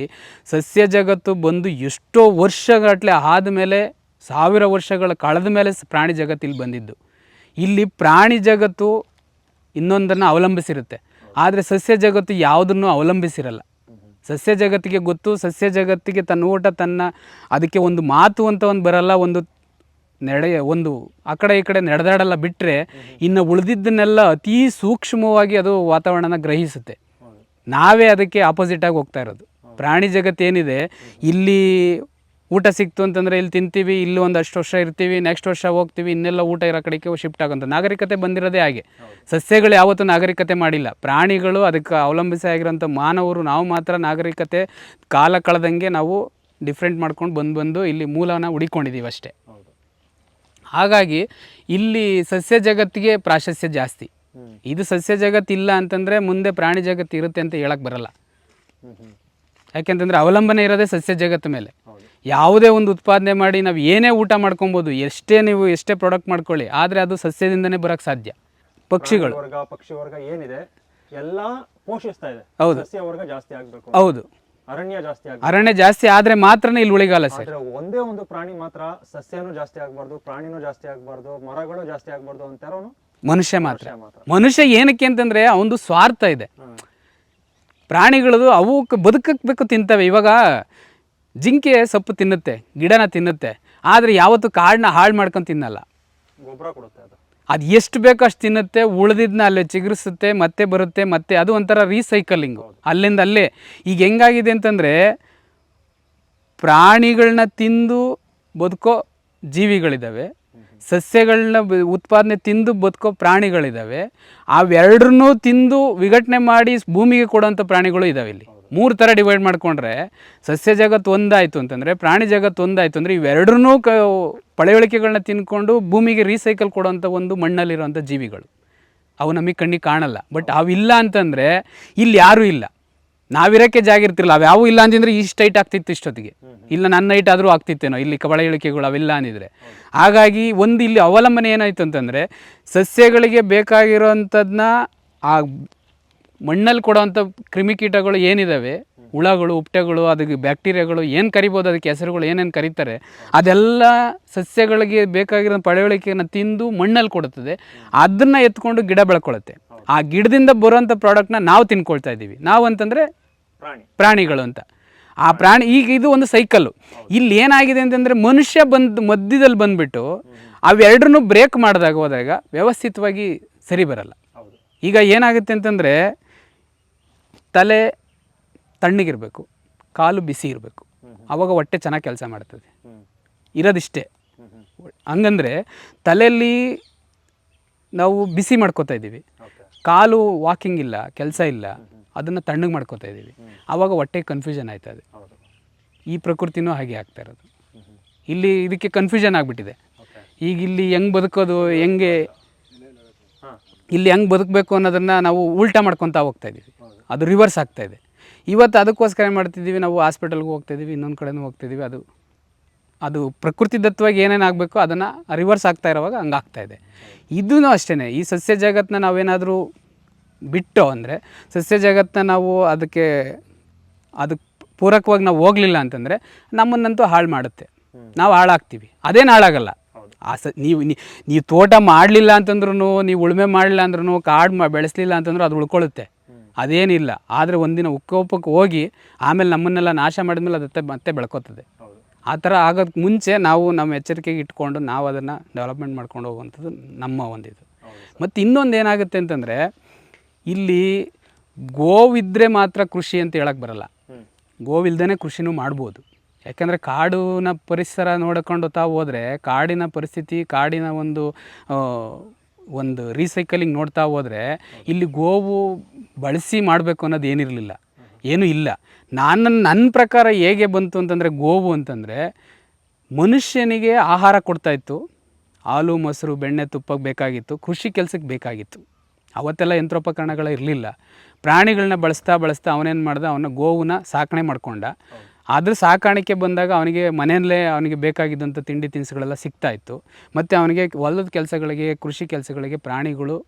ಸಸ್ಯ ಜಗತ್ತು ಬಂದು ಎಷ್ಟೋ ವರ್ಷಗಟ್ಟಲೆ ಆದಮೇಲೆ ಸಾವಿರ ವರ್ಷಗಳ ಕಳೆದ ಮೇಲೆ ಪ್ರಾಣಿ ಜಗತ್ತು ಇಲ್ಲಿ ಬಂದಿದ್ದು. ಇಲ್ಲಿ ಪ್ರಾಣಿ ಜಗತ್ತು ಇನ್ನೊಂದನ್ನು ಅವಲಂಬಿಸಿರುತ್ತೆ. ಆದರೆ ಸಸ್ಯ ಜಗತ್ತು ಯಾವುದನ್ನು ಅವಲಂಬಿಸಿರಲ್ಲ. ಸಸ್ಯ ಜಗತ್ತಿಗೆ ಗೊತ್ತು ಸಸ್ಯ ಜಗತ್ತಿಗೆ ತನ್ನ ಊಟ ತನ್ನ ಅದಕ್ಕೆ ಒಂದು ಮಾತು ಅಂತ ಒಂದು ಬರಲ್ಲ ಒಂದು ನಡೆ ಒಂದು ಆ ಕಡೆ ಈ ಕಡೆ ನಡೆದಾಡಲ್ಲ ಬಿಟ್ಟರೆ ಇನ್ನು ಉಳಿದಿದ್ದನ್ನೆಲ್ಲ ಅತೀ ಸೂಕ್ಷ್ಮವಾಗಿ ಅದು ವಾತಾವರಣನ ಗ್ರಹಿಸುತ್ತೆ. ನಾವೇ ಅದಕ್ಕೆ ಆಪೋಸಿಟಾಗಿ ಹೋಗ್ತಾ ಇರೋದು. ಪ್ರಾಣಿ ಜಗತ್ತು ಏನಿದೆ, ಇಲ್ಲಿ ಊಟ ಸಿಕ್ತು ಅಂತಂದರೆ ಇಲ್ಲಿ ತಿಂತೀವಿ, ಇಲ್ಲಿ ಅಷ್ಟು ವರ್ಷ ಇರ್ತೀವಿ ನೆಕ್ಸ್ಟ್ ವರ್ಷ ಹೋಗ್ತೀವಿ, ಇನ್ನೆಲ್ಲ ಊಟ ಇರೋ ಕಡೆಗೆ ಶಿಫ್ಟ್ ಆಗೋಂಥ ನಾಗರಿಕತೆ ಬಂದಿರೋದೇ ಹಾಗೆ. ಸಸ್ಯಗಳು ಯಾವತ್ತೂ ನಾಗರಿಕತೆ ಮಾಡಿಲ್ಲ. ಪ್ರಾಣಿಗಳು ಅದಕ್ಕೆ ಅವಲಂಬಿಸಿ ಆಗಿರೋಂಥ ಮಾನವರು, ನಾವು ಮಾತ್ರ ನಾಗರಿಕತೆ ಕಾಲ ಕಳೆದಂಗೆ ನಾವು ಡಿಫ್ರೆಂಟ್ ಮಾಡ್ಕೊಂಡು ಬಂದು ಬಂದು ಇಲ್ಲಿ ಮೂಲನ ಹುಡಿಕೊಂಡಿದ್ದೀವಿ ಅಷ್ಟೇ. ಹಾಗಾಗಿ ಇಲ್ಲಿ ಸಸ್ಯ ಜಗತ್ತಿಗೆ ಪ್ರಾಶಸ್ತ್ಯ ಜಾಸ್ತಿ. ಇದು ಸಸ್ಯ ಜಗತ್ತು ಇಲ್ಲ ಅಂತಂದರೆ ಮುಂದೆ ಪ್ರಾಣಿ ಜಗತ್ತು ಇರುತ್ತೆ ಅಂತ ಹೇಳಕ್ಕೆ ಬರಲ್ಲ. ಯಾಕೆಂತಂದರೆ ಅವಲಂಬನೆ ಇರೋದೇ ಸಸ್ಯ ಜಗತ್ತು ಮೇಲೆ. ಯಾವುದೇ ಒಂದು ಉತ್ಪಾದನೆ ಮಾಡಿ ನಾವು ಏನೇ ಊಟ ಮಾಡ್ಕೊಬೋದು ಎಷ್ಟೇ ನೀವು ಎಷ್ಟೇ ಪ್ರಾಡಕ್ಟ್ ಮಾಡ್ಕೊಳ್ಳಿ ಆದರೆ ಅದು ಸಸ್ಯದಿಂದನೇ ಬರೋಕ್ಕೆ ಸಾಧ್ಯ. ಪಕ್ಷಿಗಳು. ವರ್ಗ ಪಕ್ಷಿ ವರ್ಗ ಏನಿದೆ ಎಲ್ಲ ಪೋಷಿಸ್ತಾ ಇದೆ. ಹೌದು. ಸಸ್ಯ ವರ್ಗ ಜಾಸ್ತಿ ಆಗ್ಬೇಕು ಹೌದು. ಅರಣ್ಯ ಜಾಸ್ತಿ ಆದ್ರೆ ಅರಣ್ಯ ಜಾಸ್ತಿ ಆದ್ರೆ ಮಾತ್ರನೇ ಇಲ್ಲಿ ಉಳಿಗಾಲ ಸರ್. ಆದ್ರೆ ಒಂದೇ ಒಂದು ಪ್ರಾಣಿ ಮಾತ್ರ ಸಸ್ಯನೂ ಜಾಸ್ತಿ ಆಗ್ಬಾರ್ದು ಪ್ರಾಣಿನೂ ಜಾಸ್ತಿ ಆಗ್ಬಾರ್ದು ಮರಗಳು ಜಾಸ್ತಿ ಆಗ್ಬಾರ್ದು ಅಂತಾರೋನು ಮನುಷ್ಯ ಮಾತ್ರ. ಮನುಷ್ಯ ಮಾತ್ರ. ಮನುಷ್ಯ ಏನಕ್ಕೆ ಅಂತಂದ್ರೆ ಅವನು ಸ್ವಾರ್ಥ ಇದೆ. ಪ್ರಾಣಿಗಳದು ಅವು ಬದುಕಕ್ಕೆ ಬೇಕು ತಿಂತವೆ. ಇವಾಗ ಜಿಂಕೆ ಸೊಪ್ಪು ತಿನ್ನುತ್ತೆ ಗಿಡನ ತಿನ್ನುತ್ತೆ. ಆದರೆ ಯಾವತ್ತು ಕಾಡನ್ನ ಹಾಳು ಮಾಡ್ಕೊಂಡು ತಿನ್ನಲ್ಲ. ಗೊಬ್ಬರ ಕೊಡುತ್ತೆ ಅದು. ಅದು ಎಷ್ಟು ಬೇಕೋ ಅಷ್ಟು ತಿನ್ನುತ್ತೆ, ಉಳಿದಿದ್ನ ಅಲ್ಲೇ ಚಿಗುರಿಸುತ್ತೆ, ಮತ್ತೆ ಬರುತ್ತೆ, ಮತ್ತೆ ಅದು ಒಂಥರ ರೀಸೈಕಲಿಂಗು. ಅಲ್ಲಿಂದ ಅಲ್ಲೇ. ಈಗ ಹೆಂಗಾಗಿದೆ ಅಂತಂದರೆ ಪ್ರಾಣಿಗಳನ್ನ ತಿಂದು ಬದುಕೋ ಜೀವಿಗಳಿದ್ದಾವೆ ಸಸ್ಯಗಳನ್ನ ಉತ್ಪಾದನೆ ತಿಂದು ಬದುಕೋ ಪ್ರಾಣಿಗಳಿದ್ದಾವೆ ಅವೆರಡನ್ನೂ ತಿಂದು ವಿಘಟನೆ ಮಾಡಿ ಭೂಮಿಗೆ ಕೊಡೋಂಥ ಪ್ರಾಣಿಗಳು ಇದ್ದಾವೆ ಇಲ್ಲಿ. ಮೂರು ಥರ ಡಿವೈಡ್ ಮಾಡಿಕೊಂಡ್ರೆ ಸಸ್ಯ ಜಗತ್ತು ಒಂದಾಯಿತು ಅಂತಂದರೆ, ಪ್ರಾಣಿ ಜಗತ್ತು ಒಂದಾಯಿತು ಅಂದರೆ ಇವೆರಡೂ ಕ ಪಳೆಯುಳಿಕೆಗಳನ್ನ ತಿನ್ಕೊಂಡು ಭೂಮಿಗೆ ರೀಸೈಕಲ್ ಕೊಡೋಂಥ ಒಂದು ಮಣ್ಣಲ್ಲಿರುವಂಥ ಜೀವಿಗಳು. ಅವು ನಮಗೆ ಕಣ್ಣಿಗೆ ಕಾಣಲ್ಲ. ಬಟ್ ಅವಿಲ್ಲ ಅಂತಂದರೆ ಇಲ್ಲಿ ಯಾರೂ ಇಲ್ಲ. ನಾವಿರೋಕ್ಕೆ ಜಾಗ ಇರ್ತಿರಲ್ಲ ಅವು ಇಲ್ಲ ಅಂತಂದ್ರೆ ಇಷ್ಟು ಹೈಟ್ ಆಗ್ತಿತ್ತು ಇಷ್ಟೊತ್ತಿಗೆ. ಇಲ್ಲ ನನ್ನ ಹೈಟ್ ಆದರೂ ಆಗ್ತಿತ್ತೇನೋ, ಇಲ್ಲಿ ಕಬಳ ಇಳಿಕೆಗಳು ಅವೆಲ್ಲ ಅಂದಿದ್ರೆ. ಹಾಗಾಗಿ ಒಂದು ಇಲ್ಲಿ ಅವಲಂಬನೆ ಏನಾಯಿತು ಅಂತಂದರೆ ಸಸ್ಯಗಳಿಗೆ ಬೇಕಾಗಿರೋವಂಥದ್ದನ್ನ ಆ ಮಣ್ಣಲ್ಲಿ ಕೊಡೋವಂಥ ಕ್ರಿಮಿಕೀಟಗಳು ಏನಿದ್ದಾವೆ ಹುಳಗಳು ಉಪ್ಟೆಗಳು ಅದಕ್ಕೆ ಬ್ಯಾಕ್ಟೀರಿಯಾಗಳು ಏನು ಕರಿಬೋದು ಅದಕ್ಕೆ ಹೆಸರುಗಳು ಏನೇನು ಕರೀತಾರೆ? ಅದೆಲ್ಲ ಸಸ್ಯಗಳಿಗೆ ಬೇಕಾಗಿರೋ ಪಳೆಯುಳಿಕೆಯನ್ನು ತಿಂದು ಮಣ್ಣಲ್ಲಿ ಕೊಡುತ್ತದೆ. ಅದನ್ನು ಎತ್ಕೊಂಡು ಗಿಡ ಬೆಳ್ಕೊಳ್ಳುತ್ತೆ ಆ ಗಿಡದಿಂದ ಬರುವಂಥ ಪ್ರಾಡಕ್ಟ್ನ ನಾವು ತಿನ್ಕೊಳ್ತಾ ಇದ್ದೀವಿ. ನಾವು ಅಂತಂದರೆ ಪ್ರಾಣಿ. ಪ್ರಾಣಿಗಳು ಅಂತ. ಆ ಪ್ರಾಣಿ ಈಗ ಇದು ಒಂದು ಸೈಕಲ್ಲು ಇಲ್ಲಿ ಏನಾಗಿದೆ ಅಂತಂದರೆ ಮನುಷ್ಯ ಬಂದು ಮಧ್ಯದಲ್ಲಿ ಬಂದುಬಿಟ್ಟು ಅವೆರಡನ್ನೂ ಬ್ರೇಕ್ ಮಾಡಿದಾಗ ಹೋದಾಗ ವ್ಯವಸ್ಥಿತವಾಗಿ ಸರಿ ಬರಲ್ಲ. ಈಗ ಏನಾಗುತ್ತೆ ಅಂತಂದರೆ ತಲೆ ತಣ್ಣಗಿರಬೇಕು ಕಾಲು ಬಿಸಿ ಇರಬೇಕು. ಆವಾಗ ಹೊಟ್ಟೆ ಚೆನ್ನಾಗಿ ಕೆಲಸ ಮಾಡ್ತದೆ. ಇರೋದಿಷ್ಟೇ. ಹಂಗಂದ್ರೆ ತಲೆಯಲ್ಲಿ ನಾವು ಬಿಸಿ ಮಾಡ್ಕೋತಾ ಇದ್ದೀವಿ. ಕಾಲು ವಾಕಿಂಗ್ ಇಲ್ಲ ಕೆಲಸ ಇಲ್ಲ ಅದನ್ನು ತಣ್ಣಗೆ ಮಾಡ್ಕೋತಾ ಇದ್ದೀವಿ. ಆವಾಗ ಹೊಟ್ಟೆ ಕನ್ಫ್ಯೂಷನ್ ಆಯ್ತದೆ ಈ ಪ್ರಕೃತಿನೂ ಹಾಗೆ ಆಗ್ತಾ ಇರೋದು. ಇಲ್ಲಿ ಇದಕ್ಕೆ ಕನ್ಫ್ಯೂಷನ್ ಆಗಿಬಿಟ್ಟಿದೆ. ಈಗ ಇಲ್ಲಿ ಹೆಂಗೆ ಬದುಕೋದು ಹೆಂಗೆ ಇಲ್ಲಿ ಹೆಂಗೆ ಬದುಕಬೇಕು ಅನ್ನೋದನ್ನು ನಾವು ಉಲ್ಟಾ ಮಾಡ್ಕೊತಾ ಹೋಗ್ತಾ ಇದ್ದೀವಿ. ಅದು ರಿವರ್ಸ್ ಆಗ್ತಾ ಇದೆ. ಇವತ್ತು ಅದಕ್ಕೋಸ್ಕರ ಏನು ಮಾಡ್ತಿದ್ದೀವಿ? ನಾವು ಹಾಸ್ಪಿಟಲ್ಗೆ ಹೋಗ್ತಾ ಇದ್ದೀವಿ ಇನ್ನೊಂದು ಕಡೆನೂ ಹೋಗ್ತಾ ಇದ್ದೀವಿ ಅದು ಅದು ಪ್ರಕೃತಿ ದತ್ತವಾಗಿ ಏನೇನು ಆಗಬೇಕು ಅದನ್ನು ರಿವರ್ಸ್ ಆಗ್ತಾ ಇರುವಾಗ ಹಂಗೆ ಆಗ್ತಾ ಇದೆ. ಇದೂ ಅಷ್ಟೇ ಈ ಸಸ್ಯ ಜಗತ್ತನ್ನ ನಾವೇನಾದರೂ ಬಿಟ್ಟು ಅಂದರೆ ಸಸ್ಯ ಜಗತ್ತನ್ನ ನಾವು ಅದಕ್ಕೆ ಅದಕ್ಕೆ ಪೂರಕವಾಗಿ ನಾವು ಹೋಗಲಿಲ್ಲ ಅಂತಂದರೆ ನಮ್ಮನ್ನಂತೂ ಹಾಳು ಮಾಡುತ್ತೆ. ನಾವು ಹಾಳಾಗ್ತೀವಿ. ಅದೇನು ಹಾಳಾಗಲ್ಲ. ಹೌದು. ಆ ಸ ನೀವು ನೀವು ತೋಟ ಮಾಡಲಿಲ್ಲ ಅಂತಂದ್ರೂ ನೀವು ಉಳುಮೆ ಮಾಡಲಿಲ್ಲ ಅಂದ್ರೂ ಕಾಡು ಮಾ ಬೆಳೆಸಲಿಲ್ಲ ಅಂತಂದ್ರೂ ಅದು ಉಳ್ಕೊಳ್ಳುತ್ತೆ ಅದೇನಿಲ್ಲ. ಆದರೆ ಒಂದಿನ ಉಕ್ಕೋಪಕ್ಕೆ ಹೋಗಿ ಆಮೇಲೆ ನಮ್ಮನ್ನೆಲ್ಲ ನಾಶ ಮಾಡಿದ್ಮೇಲೆ ಅದತ್ತೆ ಮತ್ತೆ ಬೆಳ್ಕೊತದೆ. ಆ ಥರ ಆಗೋದಕ್ಕೆ ಮುಂಚೆ ನಾವು ನಮ್ಮ ಎಚ್ಚರಿಕೆಗೆ ಇಟ್ಕೊಂಡು ನಾವು ಅದನ್ನು ಡೆವಲಪ್ಮೆಂಟ್ ಮಾಡ್ಕೊಂಡು ಹೋಗುವಂಥದ್ದು ನಮ್ಮ ಒಂದಿದು. ಇದು ಮತ್ತು ಇನ್ನೊಂದು ಏನಾಗುತ್ತೆ ಅಂತಂದರೆ ಇಲ್ಲಿ ಗೋವಿದ್ರೆ ಮಾತ್ರ ಕೃಷಿ ಅಂತ ಹೇಳಕ್ಕೆ ಬರಲ್ಲ. ಗೋವಿಲ್ದೇ ಕೃಷಿನೂ ಮಾಡ್ಬೋದು. ಯಾಕಂದರೆ ಕಾಡಿನ ಪರಿಸರ ನೋಡ್ಕೊಂಡು ತಾವು ಹೋದರೆ ಕಾಡಿನ ಪರಿಸ್ಥಿತಿ, ಕಾಡಿನ ಒಂದು ಒಂದು ರೀಸೈಕಲಿಂಗ್ ನೋಡ್ತಾ ಹೋದರೆ ಇಲ್ಲಿ ಗೋವು ಬಳಸಿ ಮಾಡಬೇಕು ಅನ್ನೋದು ಏನಿರಲಿಲ್ಲ. ಏನೂ ಇಲ್ಲ. ನಾನು ನನ್ನ ಪ್ರಕಾರ ಹೇಗೆ ಬಂತು ಅಂತಂದರೆ ಗೋವು ಅಂತಂದರೆ ಮನುಷ್ಯನಿಗೆ ಆಹಾರ ಕೊಡ್ತಾ ಇತ್ತು. ಹಾಲು, ಮೊಸರು, ಬೆಣ್ಣೆ, ತುಪ್ಪಕ್ಕೆ ಬೇಕಾಗಿತ್ತು. ಕೃಷಿ ಕೆಲಸಕ್ಕೆ ಬೇಕಾಗಿತ್ತು. ಅವತ್ತೆಲ್ಲ ಯಂತ್ರೋಪಕರಣಗಳು ಇರಲಿಲ್ಲ. ಪ್ರಾಣಿಗಳನ್ನ ಬಳಸ್ತಾ ಬಳಸ್ತಾ ಅವನೇನು ಮಾಡ್ದ? ಅವನ ಗೋವನ್ನ ಸಾಕಣೆ ಮಾಡ್ಕೊಂಡ. ಅದ್ರ ಸಾಕಾಣಿಕೆ ಬಂದಾಗ ಅವನಿಗೆ ಮನೆಯಲ್ಲೇ ಅವನಿಗೆ ಬೇಕಾಗಿದ್ದಂಥ ತಿಂಡಿ ತಿನಿಸುಗಳೆಲ್ಲ ಸಿಗ್ತಾ ಇತ್ತು. ಮತ್ತು ಅವನಿಗೆ ಹೊಲದ ಕೆಲಸಗಳಿಗೆ, ಕೃಷಿ ಕೆಲಸಗಳಿಗೆ ಪ್ರಾಣಿಗಳು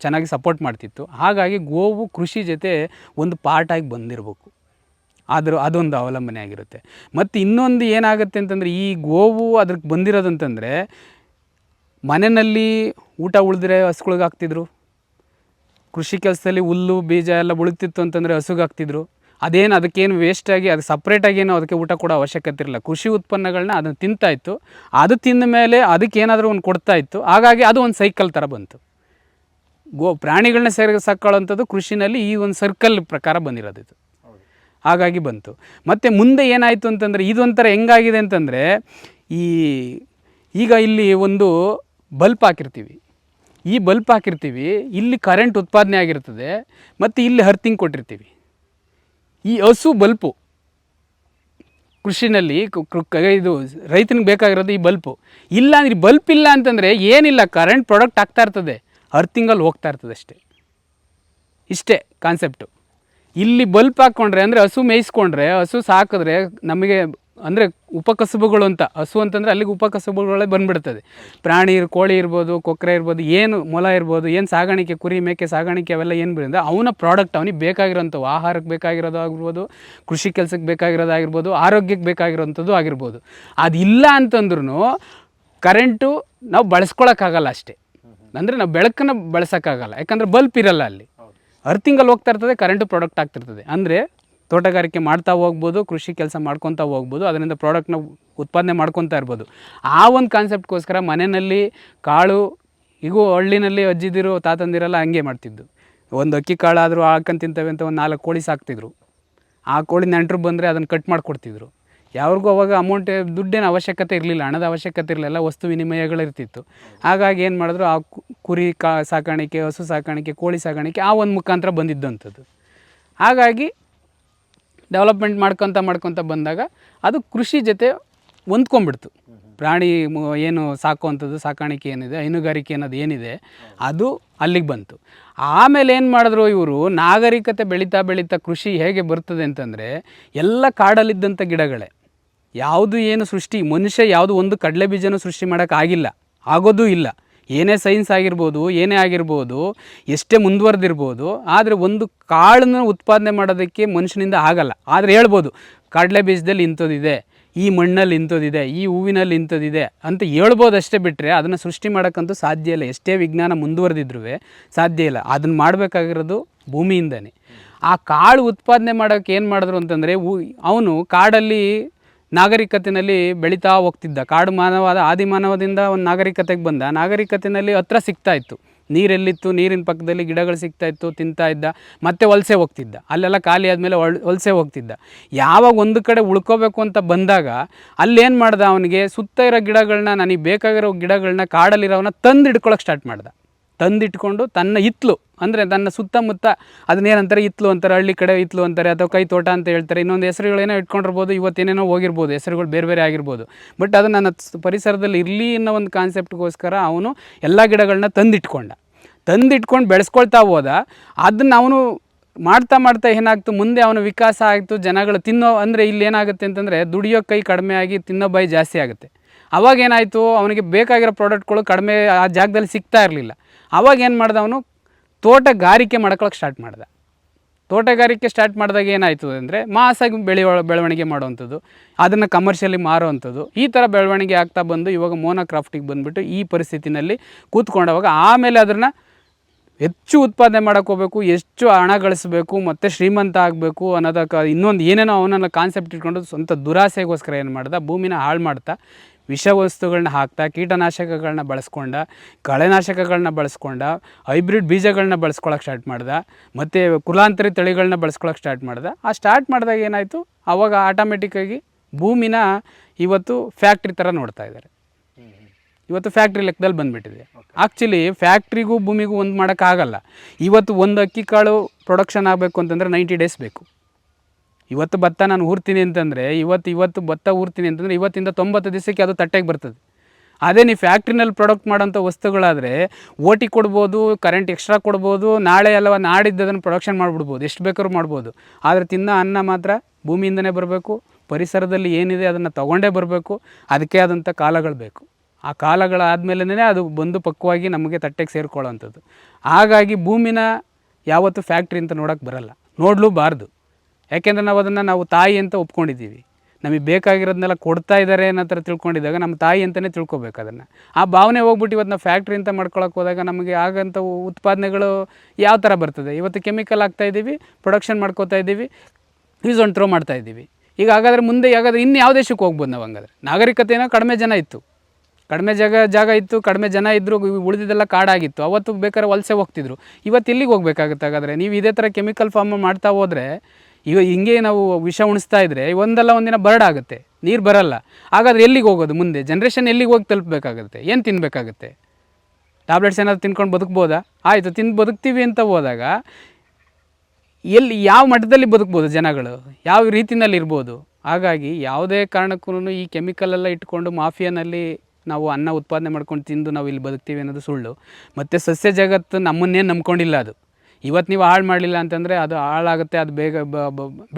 ಚೆನ್ನಾಗಿ ಸಪೋರ್ಟ್ ಮಾಡ್ತಿತ್ತು. ಹಾಗಾಗಿ ಗೋವು ಕೃಷಿ ಜೊತೆ ಒಂದು ಪಾರ್ಟಾಗಿ ಬಂದಿರಬೇಕು. ಆದರೂ ಅದೊಂದು ಅವಲಂಬನೆ ಆಗಿರುತ್ತೆ. ಮತ್ತು ಇನ್ನೊಂದು ಏನಾಗುತ್ತೆ ಅಂತಂದರೆ ಈ ಗೋವು ಅದಕ್ಕೆ ಬಂದಿರೋದಂತಂದರೆ ಮನೆಯಲ್ಲಿ ಊಟ ಉಳಿದ್ರೆ ಹಸುಗಳಿಗೆ ಹಾಕ್ತಿದ್ರು. ಕೃಷಿ ಕೆಲಸದಲ್ಲಿ ಹುಲ್ಲು, ಬೀಜ ಎಲ್ಲ ಉಳಿತಿತ್ತು ಅಂತಂದರೆ ಹಸುಗೆ ಹಾಕ್ತಿದ್ರು. ಅದೇನು ಅದಕ್ಕೇನು ವೇಸ್ಟಾಗಿ ಅದು ಸಪ್ರೇಟಾಗಿ ಏನು ಅದಕ್ಕೆ ಊಟ ಕೊಡೋ ಅವಶ್ಯಕತೆ ಇರಲಿಲ್ಲ. ಕೃಷಿ ಉತ್ಪನ್ನಗಳನ್ನ ಅದನ್ನು ತಿಂತಾ ಇತ್ತು ಅದು ತಿಂದ ಮೇಲೆ ಅದಕ್ಕೆ ಏನಾದರೂ ಒಂದು ಕೊಡ್ತಾ ಇತ್ತು ಹಾಗಾಗಿ ಅದು ಒಂದು ಸೈಕಲ್ ಥರ ಬಂತು. ಗೋ ಪ್ರಾಣಿಗಳನ್ನ ಸೇರಿ ಸಾಕೊಳ್ಳೋಂಥದ್ದು ಕೃಷಿನಲ್ಲಿ ಈ ಒಂದು ಸರ್ಕಲ್ ಪ್ರಕಾರ ಬಂದಿರೋದು ಇದು. ಹೌದು ಹಾಗಾಗಿ ಬಂತು. ಮತ್ತು ಮುಂದೆ ಏನಾಯಿತು ಅಂತಂದರೆ ಇದೊಂಥರ ಹೆಂಗಾಗಿದೆ ಅಂತಂದರೆ ಈ, ಈಗ ಇಲ್ಲಿ ಒಂದು ಬಲ್ಪ್ ಹಾಕಿರ್ತೀವಿ. ಈ ಬಲ್ಪ್ ಹಾಕಿರ್ತೀವಿ, ಇಲ್ಲಿ ಕರೆಂಟ್ ಉತ್ಪಾದನೆ ಆಗಿರ್ತದೆ, ಮತ್ತು ಇಲ್ಲಿ ಹರ್ತಿಂಗ್ ಕೊಟ್ಟಿರ್ತೀವಿ. ಈ ಹಸು ಬಲ್ಪು. ಕೃಷಿನಲ್ಲಿ ಇದು ರೈತನಿಗೆ ಬೇಕಾಗಿರೋದು ಈ ಬಲ್ಪು. ಇಲ್ಲ ಅಂದ್ರೆ ಬಲ್ಪ್ ಇಲ್ಲ ಅಂತಂದರೆ ಏನಿಲ್ಲ ಕರೆಂಟ್ ಪ್ರಾಡಕ್ಟ್ ಆಗ್ತಾ ಇರ್ತದೆ. ಅರ್ತಿಂಗಲ್ಲಿ ಹೋಗ್ತಾ ಇರ್ತದೆ ಅಷ್ಟೇ. ಇಷ್ಟೇ ಕಾನ್ಸೆಪ್ಟು ಇಲ್ಲಿ ಬಲ್ಪ್ ಹಾಕ್ಕೊಂಡ್ರೆ ಅಂದರೆ ಹಸು ಮೇಯಿಸ್ಕೊಂಡ್ರೆ, ಹಸು ಸಾಕಿದ್ರೆ ನಮಗೆ ಅಂದರೆ ಉಪಕಸಬುಗಳು ಅಂತ ಹಸು ಅಂತಂದರೆ ಅಲ್ಲಿಗೆ ಉಪಕಸಬುಗಳೇ ಬಂದ್ಬಿಡ್ತದೆ. ಪ್ರಾಣಿ ಇರ್- ಕೋಳಿ ಇರ್ಬೋದು ಕೊಕ್ಕರೆ ಇರ್ಬೋದು ಏನು ಮೊಲ ಇರ್ಬೋದು ಏನು ಸಾಗಾಣಿಕೆ ಕುರಿ ಮೇಕೆ ಸಾಗಾಣಿಕೆ ಅವೆಲ್ಲ ಏನು ಬರಿಂದ ಅವನ ಪ್ರಾಡಕ್ಟ್ ಅವನಿಗೆ ಬೇಕಾಗಿರೋಂಥವು ಆಹಾರಕ್ಕೆ ಬೇಕಾಗಿರೋದು ಆಗಿರ್ಬೋದು ಕೃಷಿ ಕೆಲಸಕ್ಕೆ ಬೇಕಾಗಿರೋದಾಗಿರ್ಬೋದು ಆರೋಗ್ಯಕ್ಕೆ ಬೇಕಾಗಿರೋಂಥದ್ದು ಆಗಿರ್ಬೋದು. ಅದಿಲ್ಲ ಅಂತಂದ್ರೂ ಕರೆಂಟು ನಾವು ಬಳಸ್ಕೊಳಕ್ಕಾಗಲ್ಲ ಅಷ್ಟೇ. ಅಂದರೆ ನಾವು ಬೆಳಕನ್ನು ಬಳಸೋಕ್ಕಾಗಲ್ಲ. ಯಾಕಂದರೆ ಬಲ್ಪ್ ಇರಲ್ಲ ಅಲ್ಲಿ. ಅರ್ತಿಂಗಲ್ಲಿ ಹೋಗ್ತಾ ಇರ್ತದೆ ಕರೆಂಟು ಪ್ರಾಡಕ್ಟ್ ಆಗ್ತಿರ್ತದೆ. ಅಂದರೆ ತೋಟಗಾರಿಕೆ ಮಾಡ್ತಾ ಹೋಗ್ಬೋದು, ಕೃಷಿ ಕೆಲಸ ಮಾಡ್ಕೊತಾ ಹೋಗ್ಬೋದು, ಅದರಿಂದ ಪ್ರಾಡಕ್ಟ್ನ ಉತ್ಪಾದನೆ ಮಾಡ್ಕೊತಾ ಇರ್ಬೋದು. ಆ ಒಂದು ಕಾನ್ಸೆಪ್ಟ್ಗೋಸ್ಕರ ಮನೆಯಲ್ಲಿ ಕಾಳು ಈಗೂ ಹಳ್ಳಿನಲ್ಲಿ ಅಜ್ಜಿದಿರು, ತಾತಂದಿರೆಲ್ಲ ಹಂಗೆ ಮಾಡ್ತಿದ್ದು. ಒಂದು ಅಕ್ಕಿ ಕಾಳಾದರೂ ಹಾಕೊಂಡು ತಿಂತವೆ ಅಂತ ಒಂದು ನಾಲ್ಕು ಕೋಳಿ ಸಾಕ್ತಿದ್ರು. ಆ ಕೋಳಿ ನೆಂಟರು ಬಂದರೆ ಅದನ್ನು ಕಟ್ ಮಾಡಿಕೊಡ್ತಿದ್ರು. ಯಾರಿಗೂ ಅವಾಗ ಅಮೌಂಟ್ ದುಡ್ಡೇನು ಅವಶ್ಯಕತೆ ಇರಲಿಲ್ಲ, ಹಣದ ಅವಶ್ಯಕತೆ ಇರಲಿಲ್ಲ ವಸ್ತು ವಿನಿಮಯಗಳಿರ್ತಿತ್ತು. ಹಾಗಾಗಿ ಏನು ಮಾಡಿದ್ರು ಆ ಕುರಿ ಕಾ, ಸಾಕಾಣಿಕೆ, ಹಸು ಸಾಕಾಣಿಕೆ, ಕೋಳಿ ಸಾಕಾಣಿಕೆ ಆ ಒಂದು ಮುಖಾಂತರ ಬಂದಿದ್ದಂಥದ್ದು ಹಾಗಾಗಿ ಡೆವಲಪ್ಮೆಂಟ್ ಮಾಡ್ಕೊತ ಮಾಡ್ಕೊತ ಬಂದಾಗ ಅದು ಕೃಷಿ ಜೊತೆ ಹೊಂದ್ಕೊಂಡ್ಬಿಡ್ತು. ಪ್ರಾಣಿ ಏನು ಸಾಕುವಂಥದ್ದು, ಸಾಕಾಣಿಕೆ ಏನಿದೆ, ಹೈನುಗಾರಿಕೆ ಅನ್ನೋದು ಏನಿದೆ, ಅದು ಅಲ್ಲಿಗೆ ಬಂತು. ಆಮೇಲೆ ಏನು ಮಾಡಿದ್ರು ಇವರು, ನಾಗರಿಕತೆ ಬೆಳೀತಾ ಬೆಳೀತಾ ಕೃಷಿ ಹೇಗೆ ಬರ್ತದೆ ಅಂತಂದರೆ ಎಲ್ಲ ಕಾಡಲ್ಲಿದ್ದಂಥ ಗಿಡಗಳೇ. ಯಾವುದು ಏನು ಸೃಷ್ಟಿ, ಮನುಷ್ಯ ಯಾವುದು ಒಂದು ಕಡಲೆ ಬೀಜನೂ ಸೃಷ್ಟಿ ಮಾಡೋಕ್ಕಾಗಿಲ್ಲ ಆಗೋದೂ ಇಲ್ಲ. ಏನೇ ಸೈನ್ಸ್ ಆಗಿರ್ಬೋದು, ಏನೇ ಆಗಿರ್ಬೋದು, ಎಷ್ಟೇ ಮುಂದುವರೆದಿರ್ಬೋದು, ಆದರೆ ಒಂದು ಕಾಳನ್ನು ಉತ್ಪಾದನೆ ಮಾಡೋದಕ್ಕೆ ಮನುಷ್ಯನಿಂದ ಆಗಲ್ಲ. ಆದರೆ ಹೇಳ್ಬೋದು, ಕಡಲೆ ಬೀಜದಲ್ಲಿ ಇಂಥದ್ದಿದೆ, ಈ ಮಣ್ಣಲ್ಲಿ ಇಂಥದ್ದಿದೆ, ಈ ಹೂವಿನಲ್ಲಿ ಇಂಥದ್ದಿದೆ ಅಂತ ಹೇಳ್ಬೋದು ಅಷ್ಟೇ ಬಿಟ್ಟರೆ ಅದನ್ನು ಸೃಷ್ಟಿ ಮಾಡೋಕ್ಕಂತೂ ಸಾಧ್ಯ ಇಲ್ಲ. ಎಷ್ಟೇ ವಿಜ್ಞಾನ ಮುಂದುವರೆದಿದ್ರೂ ಸಾಧ್ಯ ಇಲ್ಲ. ಅದನ್ನು ಮಾಡಬೇಕಾಗಿರೋದು ಭೂಮಿಯಿಂದನೇ. ಆ ಕಾಳು ಉತ್ಪಾದನೆ ಮಾಡೋಕ್ಕೆ ಏನು ಮಾಡಿದ್ರು ಅಂತಂದರೆ ಅವನು ಕಾಡಲ್ಲಿ ನಾಗರಿಕತೆಯಲ್ಲಿ ಬೆಳೀತಾ ಹೋಗ್ತಿದ್ದ. ಕಾಡು ಮಾನವ ಆದಿ ಮಾನವದಿಂದ ಒಂದು ನಾಗರಿಕತೆಗೆ ಬಂದ. ನಾಗರಿಕತೆಯಲ್ಲಿ ಹತ್ರ ಸಿಗ್ತಾ ಇತ್ತು. ನೀರೆಲ್ಲಿತ್ತು, ನೀರಿನ ಪಕ್ಕದಲ್ಲಿ ಗಿಡಗಳು ಸಿಗ್ತಾ ಇತ್ತು, ತಿಂತಾ ಇದ್ದ. ಮತ್ತೆ ವಲಸೆ ಹೋಗ್ತಿದ್ದ. ಅಲ್ಲೆಲ್ಲ ಖಾಲಿ ಆದಮೇಲೆ ವಲಸೆ ಹೋಗ್ತಿದ್ದ. ಯಾವಾಗ ಒಂದು ಕಡೆ ಉಳ್ಕೋಬೇಕು ಅಂತ ಬಂದಾಗ ಅಲ್ಲೇನು ಮಾಡ್ದ ಅವನಿಗೆ, ಸುತ್ತ ಇರೋ ಗಿಡಗಳನ್ನ ನನಗೆ ಬೇಕಾಗಿರೋ ಗಿಡಗಳನ್ನ ಕಾಡಲ್ಲಿರೋವನ್ನ ತಂದು ಹಿಡ್ಕೊಳಕ್ಕೆ ಸ್ಟಾರ್ಟ್ ಮಾಡ್ದ. ತಂದಿಟ್ಕೊಂಡು ತನ್ನ ಇತ್ಲು ಅಂದರೆ ತನ್ನ ಸುತ್ತಮುತ್ತ ಅದನ್ನೇನಂತಾರೆ ಇತ್ಲು ಅಂತಾರೆ, ಹಳ್ಳಿ ಕಡೆ ಇತ್ಲು ಅಂತಾರೆ, ಅಥವಾ ಕೈ ತೋಟ ಅಂತ ಹೇಳ್ತಾರೆ, ಇನ್ನೊಂದು ಹೆಸರುಗಳೇನೋ ಇಟ್ಕೊಂಡಿರ್ಬೋದು, ಇವತ್ತೇನೇನೋ ಹೋಗಿರ್ಬೋದು, ಹೆಸರುಗಳು ಬೇರೆ ಬೇರೆ ಆಗಿರ್ಬೋದು. ಬಟ್ ಅದು ನನ್ನ ಪರಿಸರದಲ್ಲಿ ಇರಲಿ ಅನ್ನೋ ಒಂದು ಕಾನ್ಸೆಪ್ಟ್ಗೋಸ್ಕರ ಅವನು ಎಲ್ಲ ಗಿಡಗಳನ್ನ ತಂದಿಟ್ಕೊಂಡ. ತಂದಿಟ್ಕೊಂಡು ಬೆಳೆಸ್ಕೊಳ್ತಾ ಹೋದ. ಅದನ್ನು ಅವನು ಮಾಡ್ತಾ ಮಾಡ್ತಾ ಏನಾಗ್ತು? ಮುಂದೆ ಅವನ ವಿಕಾಸ ಆಯಿತು ಜನಗಳು ತಿನ್ನೋ, ಅಂದರೆ ಇಲ್ಲಿ ಏನಾಗುತ್ತೆ ಅಂತಂದರೆ ದುಡಿಯೋ ಕೈ ಕಡಿಮೆ ಆಗಿ ತಿನ್ನೋ ಬಾಯಿ ಜಾಸ್ತಿ ಆಗುತ್ತೆ. ಅವಾಗ ಏನಾಯಿತು? ಅವನಿಗೆ ಬೇಕಾಗಿರೋ ಪ್ರಾಡಕ್ಟ್ಗಳು ಕಡಿಮೆ ಆ ಜಾಗದಲ್ಲಿ ಸಿಗ್ತಾ ಇರಲಿಲ್ಲ. ಅವಾಗ ಏನು ಮಾಡ್ದೆ ಅವನು? ತೋಟಗಾರಿಕೆ ಮಾಡ್ಕೊಳಕ್ಕೆ ಸ್ಟಾರ್ಟ್ ಮಾಡ್ದ. ತೋಟಗಾರಿಕೆ ಸ್ಟಾರ್ಟ್ ಮಾಡಿದಾಗ ಏನಾಯಿತು ಅಂದರೆ ಮಾಸಾಗಿ ಬೆಳೆ ಬೆಳವಣಿಗೆ ಮಾಡುವಂಥದ್ದು, ಅದನ್ನು ಕಮರ್ಷಿಯಲಿ ಮಾರುವಂಥದ್ದು. ಈ ಥರ ಬೆಳವಣಿಗೆ ಆಗ್ತಾ ಬಂದು ಇವಾಗ ಮೋನೋಕ್ರಾಫ್ಟಿಗೆ ಬಂದುಬಿಟ್ಟು ಈ ಪರಿಸ್ಥಿತಿನಲ್ಲಿ ಕೂತ್ಕೊಂಡವಾಗ ಆಮೇಲೆ ಅದನ್ನು ಹೆಚ್ಚು ಉತ್ಪಾದನೆ ಮಾಡೋಕ್ಕೆ ಎಷ್ಟು ಹಣ ಗಳಿಸಬೇಕು, ಮತ್ತು ಶ್ರೀಮಂತ ಆಗಬೇಕು ಅನ್ನೋದಕ್ಕೆ ಇನ್ನೊಂದು ಏನೇನೋ ಅವನನ್ನ ಕಾನ್ಸೆಪ್ಟ್ ಇಟ್ಕೊಂಡು ಸ್ವಂತ ದುರಾಸೆಗೋಸ್ಕರ ಏನು ಮಾಡ್ದೆ? ಭೂಮಿನ ಹಾಳು ಮಾಡ್ತಾ ವಿಷವಸ್ತುಗಳನ್ನ ಹಾಕ್ತಾ ಕೀಟನಾಶಕಗಳನ್ನ ಬಳಸ್ಕೊಂಡ ಕಳೆನಾಶಕಗಳನ್ನ ಬಳಸ್ಕೊಂಡ ಹೈಬ್ರಿಡ್ ಬೀಜಗಳನ್ನ ಬಳಸ್ಕೊಳಕ್ಕೆ ಸ್ಟಾರ್ಟ್ ಮಾಡ್ದ ಮತ್ತು ಕುಲಾಂತರಿ ತಳಿಗಳನ್ನ ಬಳಸ್ಕೊಳಕ್ಕೆ ಸ್ಟಾರ್ಟ್ ಮಾಡ್ದ. ಆ ಸ್ಟಾರ್ಟ್ ಮಾಡಿದಾಗ ಏನಾಯಿತು? ಆವಾಗ ಆಟೋಮೆಟಿಕ್ಕಾಗಿ ಭೂಮಿನ ಇವತ್ತು ಫ್ಯಾಕ್ಟ್ರಿ ಥರ ನೋಡ್ತಾ ಇದ್ದಾರೆ ಇವತ್ತು ಫ್ಯಾಕ್ಟ್ರಿ ಲೆಕ್ಕದಲ್ಲಿ ಬಂದುಬಿಟ್ಟಿದೆ. ಆ್ಯಕ್ಚುಲಿ ಫ್ಯಾಕ್ಟ್ರಿಗೂ ಭೂಮಿಗೂ ಒಂದು ಮಾಡೋಕ್ಕಾಗಲ್ಲ. ಇವತ್ತು ಒಂದು ಅಕ್ಕಿ ಕಾಳು ಪ್ರೊಡಕ್ಷನ್ ಆಗಬೇಕು ಅಂತಂದರೆ ನೈಂಟಿ ಡೇಸ್ ಬೇಕು. ಇವತ್ತು ಭತ್ತ ನಾನು ಊರ್ತೀನಿ ಅಂತಂದರೆ, ಇವತ್ತು ಇವತ್ತು ಭತ್ತ ಊರ್ತೀನಿ ಅಂತಂದರೆ ಇವತ್ತಿಂದ ತೊಂಬತ್ತು ದಿವಸಕ್ಕೆ ಅದು ತಟ್ಟೆಗೆ ಬರ್ತದೆ. ಅದೇ ನೀವು ಫ್ಯಾಕ್ಟ್ರಿನಲ್ಲಿ ಪ್ರೊಡಕ್ಟ್ ಮಾಡೋಂಥ ವಸ್ತುಗಳಾದರೆ ಓಟಿ ಕೊಡ್ಬೋದು ಕರೆಂಟ್ ಎಕ್ಸ್ಟ್ರಾ ಕೊಡ್ಬೋದು, ನಾಳೆ ಅಲ್ಲವ ನಾಡಿದ್ದು ಅದನ್ನು ಪ್ರೊಡಕ್ಷನ್ ಮಾಡಿಬಿಡ್ಬೋದು, ಎಷ್ಟು ಬೇಕಾದ್ರೂ ಮಾಡ್ಬೋದು. ಆದರೆ ತಿನ್ನೋ ಅನ್ನ ಮಾತ್ರ ಭೂಮಿಯಿಂದನೇ ಬರಬೇಕು, ಪರಿಸರದಲ್ಲಿ ಏನಿದೆ ಅದನ್ನು ತೊಗೊಂಡೇ ಬರಬೇಕು, ಅದಕ್ಕೆ ಆದಂಥ ಕಾಲಗಳು ಬೇಕು. ಆ ಕಾಲಗಳಾದಮೇಲೆ ಅದು ಬಂದು ಪಕ್ವಾಗಿ ನಮಗೆ ತಟ್ಟೆಗೆ ಸೇರಿಕೊಳ್ಳೋವಂಥದ್ದು. ಹಾಗಾಗಿ ಭೂಮಿನ ಯಾವತ್ತೂ ಫ್ಯಾಕ್ಟ್ರಿ ಅಂತ ನೋಡೋಕ್ಕೆ ಬರಲ್ಲ. ನೋಡಲೂಬಾರ್ದು ಯಾಕೆಂದರೆ ನಾವು ಅದನ್ನು ನಾವು ತಾಯಿ ಅಂತ ಒಪ್ಕೊಂಡಿದ್ದೀವಿ. ನಮಗೆ ಬೇಕಾಗಿರೋದನ್ನೆಲ್ಲ ಕೊಡ್ತಾ ಇದ್ದಾರೆ ಅನ್ನೋ ಥರ ತಿಳ್ಕೊಂಡಿದ್ದಾಗ ನಮ್ಮ ತಾಯಿ ಅಂತಲೇ ತಿಳ್ಕೊಬೇಕು ಅದನ್ನು. ಆ ಭಾವನೆ ಹೋಗ್ಬಿಟ್ಟು ಇವತ್ತು ನಾವು ಫ್ಯಾಕ್ಟ್ರಿ ಅಂತ ಮಾಡ್ಕೊಳಕ್ಕೆ ಹೋದಾಗ ನಮಗೆ ಆಗಂಥ ಉತ್ಪಾದನೆಗಳು ಯಾವ ಥರ ಬರ್ತದೆ? ಇವತ್ತು ಕೆಮಿಕಲ್ ಆಗ್ತಾ ಇದ್ದೀವಿ ಪ್ರೊಡಕ್ಷನ್ ಮಾಡ್ಕೋತಾ ಇದ್ದೀವಿ ಯೂಸ್ ಆ್ಯಂಡ್ ಥ್ರೋ ಮಾಡ್ತಾ ಇದ್ದೀವಿ. ಈಗ ಹಾಗಾದರೆ ಮುಂದೆ ಹಾಗಾದ್ರೆ ಇನ್ನು ಯಾವ ದೇಶಕ್ಕೆ ಹೋಗ್ಬೋದು ನಾವು ಹಂಗಾದ್ರೆ? ನಾಗರಿಕತೆನೋ ಕಡಿಮೆ ಜನ ಇತ್ತು. ಕಡಿಮೆ ಜಾಗ ಜಾಗ ಇತ್ತು, ಕಡಿಮೆ ಜನ ಇದ್ದರು ಉಳಿದಿದ್ದೆಲ್ಲ ಕಾಡಾಗಿತ್ತು. ಅವತ್ತು ಬೇಕಾದ್ರೆ ವಲಸೆ ಹೋಗ್ತಿದ್ರು. ಇವತ್ತು ಇಲ್ಲಿಗೆ ಹೋಗ್ಬೇಕಾಗುತ್ತೆ ಹಾಗಾದರೆ? ನೀವು ಇದೇ ಥರ ಕೆಮಿಕಲ್ ಫಾರ್ಮ್ ಮಾಡ್ತಾ ಹೋದರೆ ಈಗ ಹಿಂಗೆ ನಾವು ವಿಷ ಉಣಿಸ್ತಾ ಇದ್ದರೆ ಒಂದಲ್ಲ ಒಂದಿನ ಬರ್ಡ್ ಆಗುತ್ತೆ, ನೀರು ಬರಲ್ಲ. ಹಾಗಾದ್ರೆ ಎಲ್ಲಿಗೆ ಹೋಗೋದು ಮುಂದೆ? ಜನ್ರೇಷನ್ ಎಲ್ಲಿಗೆ ಹೋಗಿ ತಲುಪಬೇಕಾಗುತ್ತೆ? ಏನು ತಿನ್ನಬೇಕಾಗುತ್ತೆ ಟ್ಯಾಬ್ಲೆಟ್ಸ್ ಏನಾದರೂ ತಿನ್ಕೊಂಡು ಬದುಕ್ಬೋದಾ? ಆಯಿತು, ತಿಂದು ಬದುಕ್ತೀವಿ ಅಂತ ಹೋದಾಗ ಎಲ್ಲಿ, ಯಾವ ಮಟ್ಟದಲ್ಲಿ ಬದುಕ್ಬೋದು ಜನಗಳು? ಯಾವ ರೀತಿನಲ್ಲಿ ಇರ್ಬೋದು? ಹಾಗಾಗಿ ಯಾವುದೇ ಕಾರಣಕ್ಕೂ ಈ ಕೆಮಿಕಲೆಲ್ಲ ಇಟ್ಕೊಂಡು ಮಾಫಿಯಾನಲ್ಲಿ ನಾವು ಅನ್ನ ಉತ್ಪಾದನೆ ಮಾಡ್ಕೊಂಡು ತಿಂದು ನಾವು ಇಲ್ಲಿ ಬದುಕ್ತೀವಿ ಅನ್ನೋದು ಸುಳ್ಳು. ಮತ್ತು ಸಸ್ಯ ಜಗತ್ತು ನಮ್ಮನ್ನೇ ನಂಬ್ಕೊಂಡಿಲ್ಲ ಅದು. ಇವತ್ತು ನೀವು ಹಾಳು ಮಾಡಲಿಲ್ಲ ಅಂತಂದರೆ ಅದು ಹಾಳಾಗುತ್ತೆ ಅದು ಬೇಗ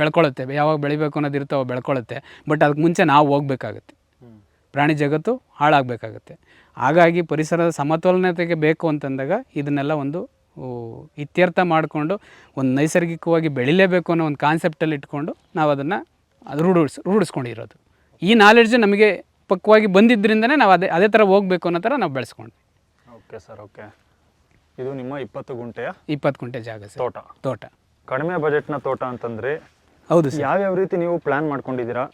ಬೆಳ್ಕೊಳ್ಳುತ್ತೆ ಯಾವಾಗ ಬೆಳಿಬೇಕು ಅನ್ನೋದು ಇರ್ತಾವೆ ಬೆಳ್ಕೊಳ್ಳುತ್ತೆ ಬಟ್ ಅದಕ್ಕೆ ಮುಂಚೆ ನಾವು ಹೋಗ್ಬೇಕಾಗುತ್ತೆ. ಪ್ರಾಣಿ ಜಗತ್ತು ಹಾಳಾಗಬೇಕಾಗುತ್ತೆ. ಹಾಗಾಗಿ ಪರಿಸರದ ಸಮತೋಲನತೆಗೆ ಬೇಕು ಅಂತಂದಾಗ ಇದನ್ನೆಲ್ಲ ಒಂದು ಇತ್ಯರ್ಥ ಮಾಡಿಕೊಂಡು ಒಂದು ನೈಸರ್ಗಿಕವಾಗಿ ಬೆಳಿಲೇಬೇಕು ಅನ್ನೋ ಒಂದು ಕಾನ್ಸೆಪ್ಟಲ್ಲಿ ಇಟ್ಕೊಂಡು ನಾವು ಅದನ್ನು ಅದು ರೂಢಿಸ್ ರೂಢಿಸ್ಕೊಂಡಿರೋದು. ಈ ನಾಲೆಡ್ಜ್ ನಮಗೆ ಪಕ್ವಾಗಿ ಬಂದಿದ್ದರಿಂದನೇ ನಾವು ಅದೇ ಅದೇ ಥರ ಹೋಗ್ಬೇಕು ಅನ್ನೋ ಥರ ನಾವು ಬೆಳೆಸ್ಕೊಂಡ್ವಿ. ಓಕೆ ಸರ್ ಓಕೆ ಇದು ನಿಮ್ಮ ಇಪ್ಪತ್ತು ಗುಂಟೆಯ ಇಪ್ಪತ್ತು ಗುಂಟೆ ಜಾಗ ಸರ್. ತೋಟ. ತೋಟ. ಕಡಿಮೆ ಬಜೆಟ್ನ ತೋಟ ಅಂತಂದ್ರೆ ಹೌದು ಸರ್. ಯಾವ್ಯಾವ ರೀತಿ ನೀವು ಪ್ಲಾನ್ ಮಾಡ್ಕೊಂಡಿದ್ದೀರಾ?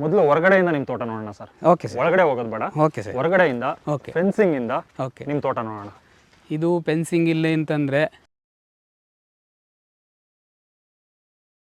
ಮೊದಲು ಹೊರಗಡೆಯಿಂದ ನಿಮ್ಮ ತೋಟ ನೋಡೋಣ ಸರ್. Okay sir. ಒಳಗಡೆ ಹೋಗೋದು ಬೇಡ. Okay sir. ಹೊರಗಡೆಯಿಂದ ಓಕೆ. ಫೆನ್ಸಿಂಗ್ ಇಂದ ಓಕೆ. ನಿಮ್ಮ ತೋಟ ನೋಡೋಣ. ಇದು ಫೆನ್ಸಿಂಗ್ ಇಲ್ಲ ಅಂತಂದರೆ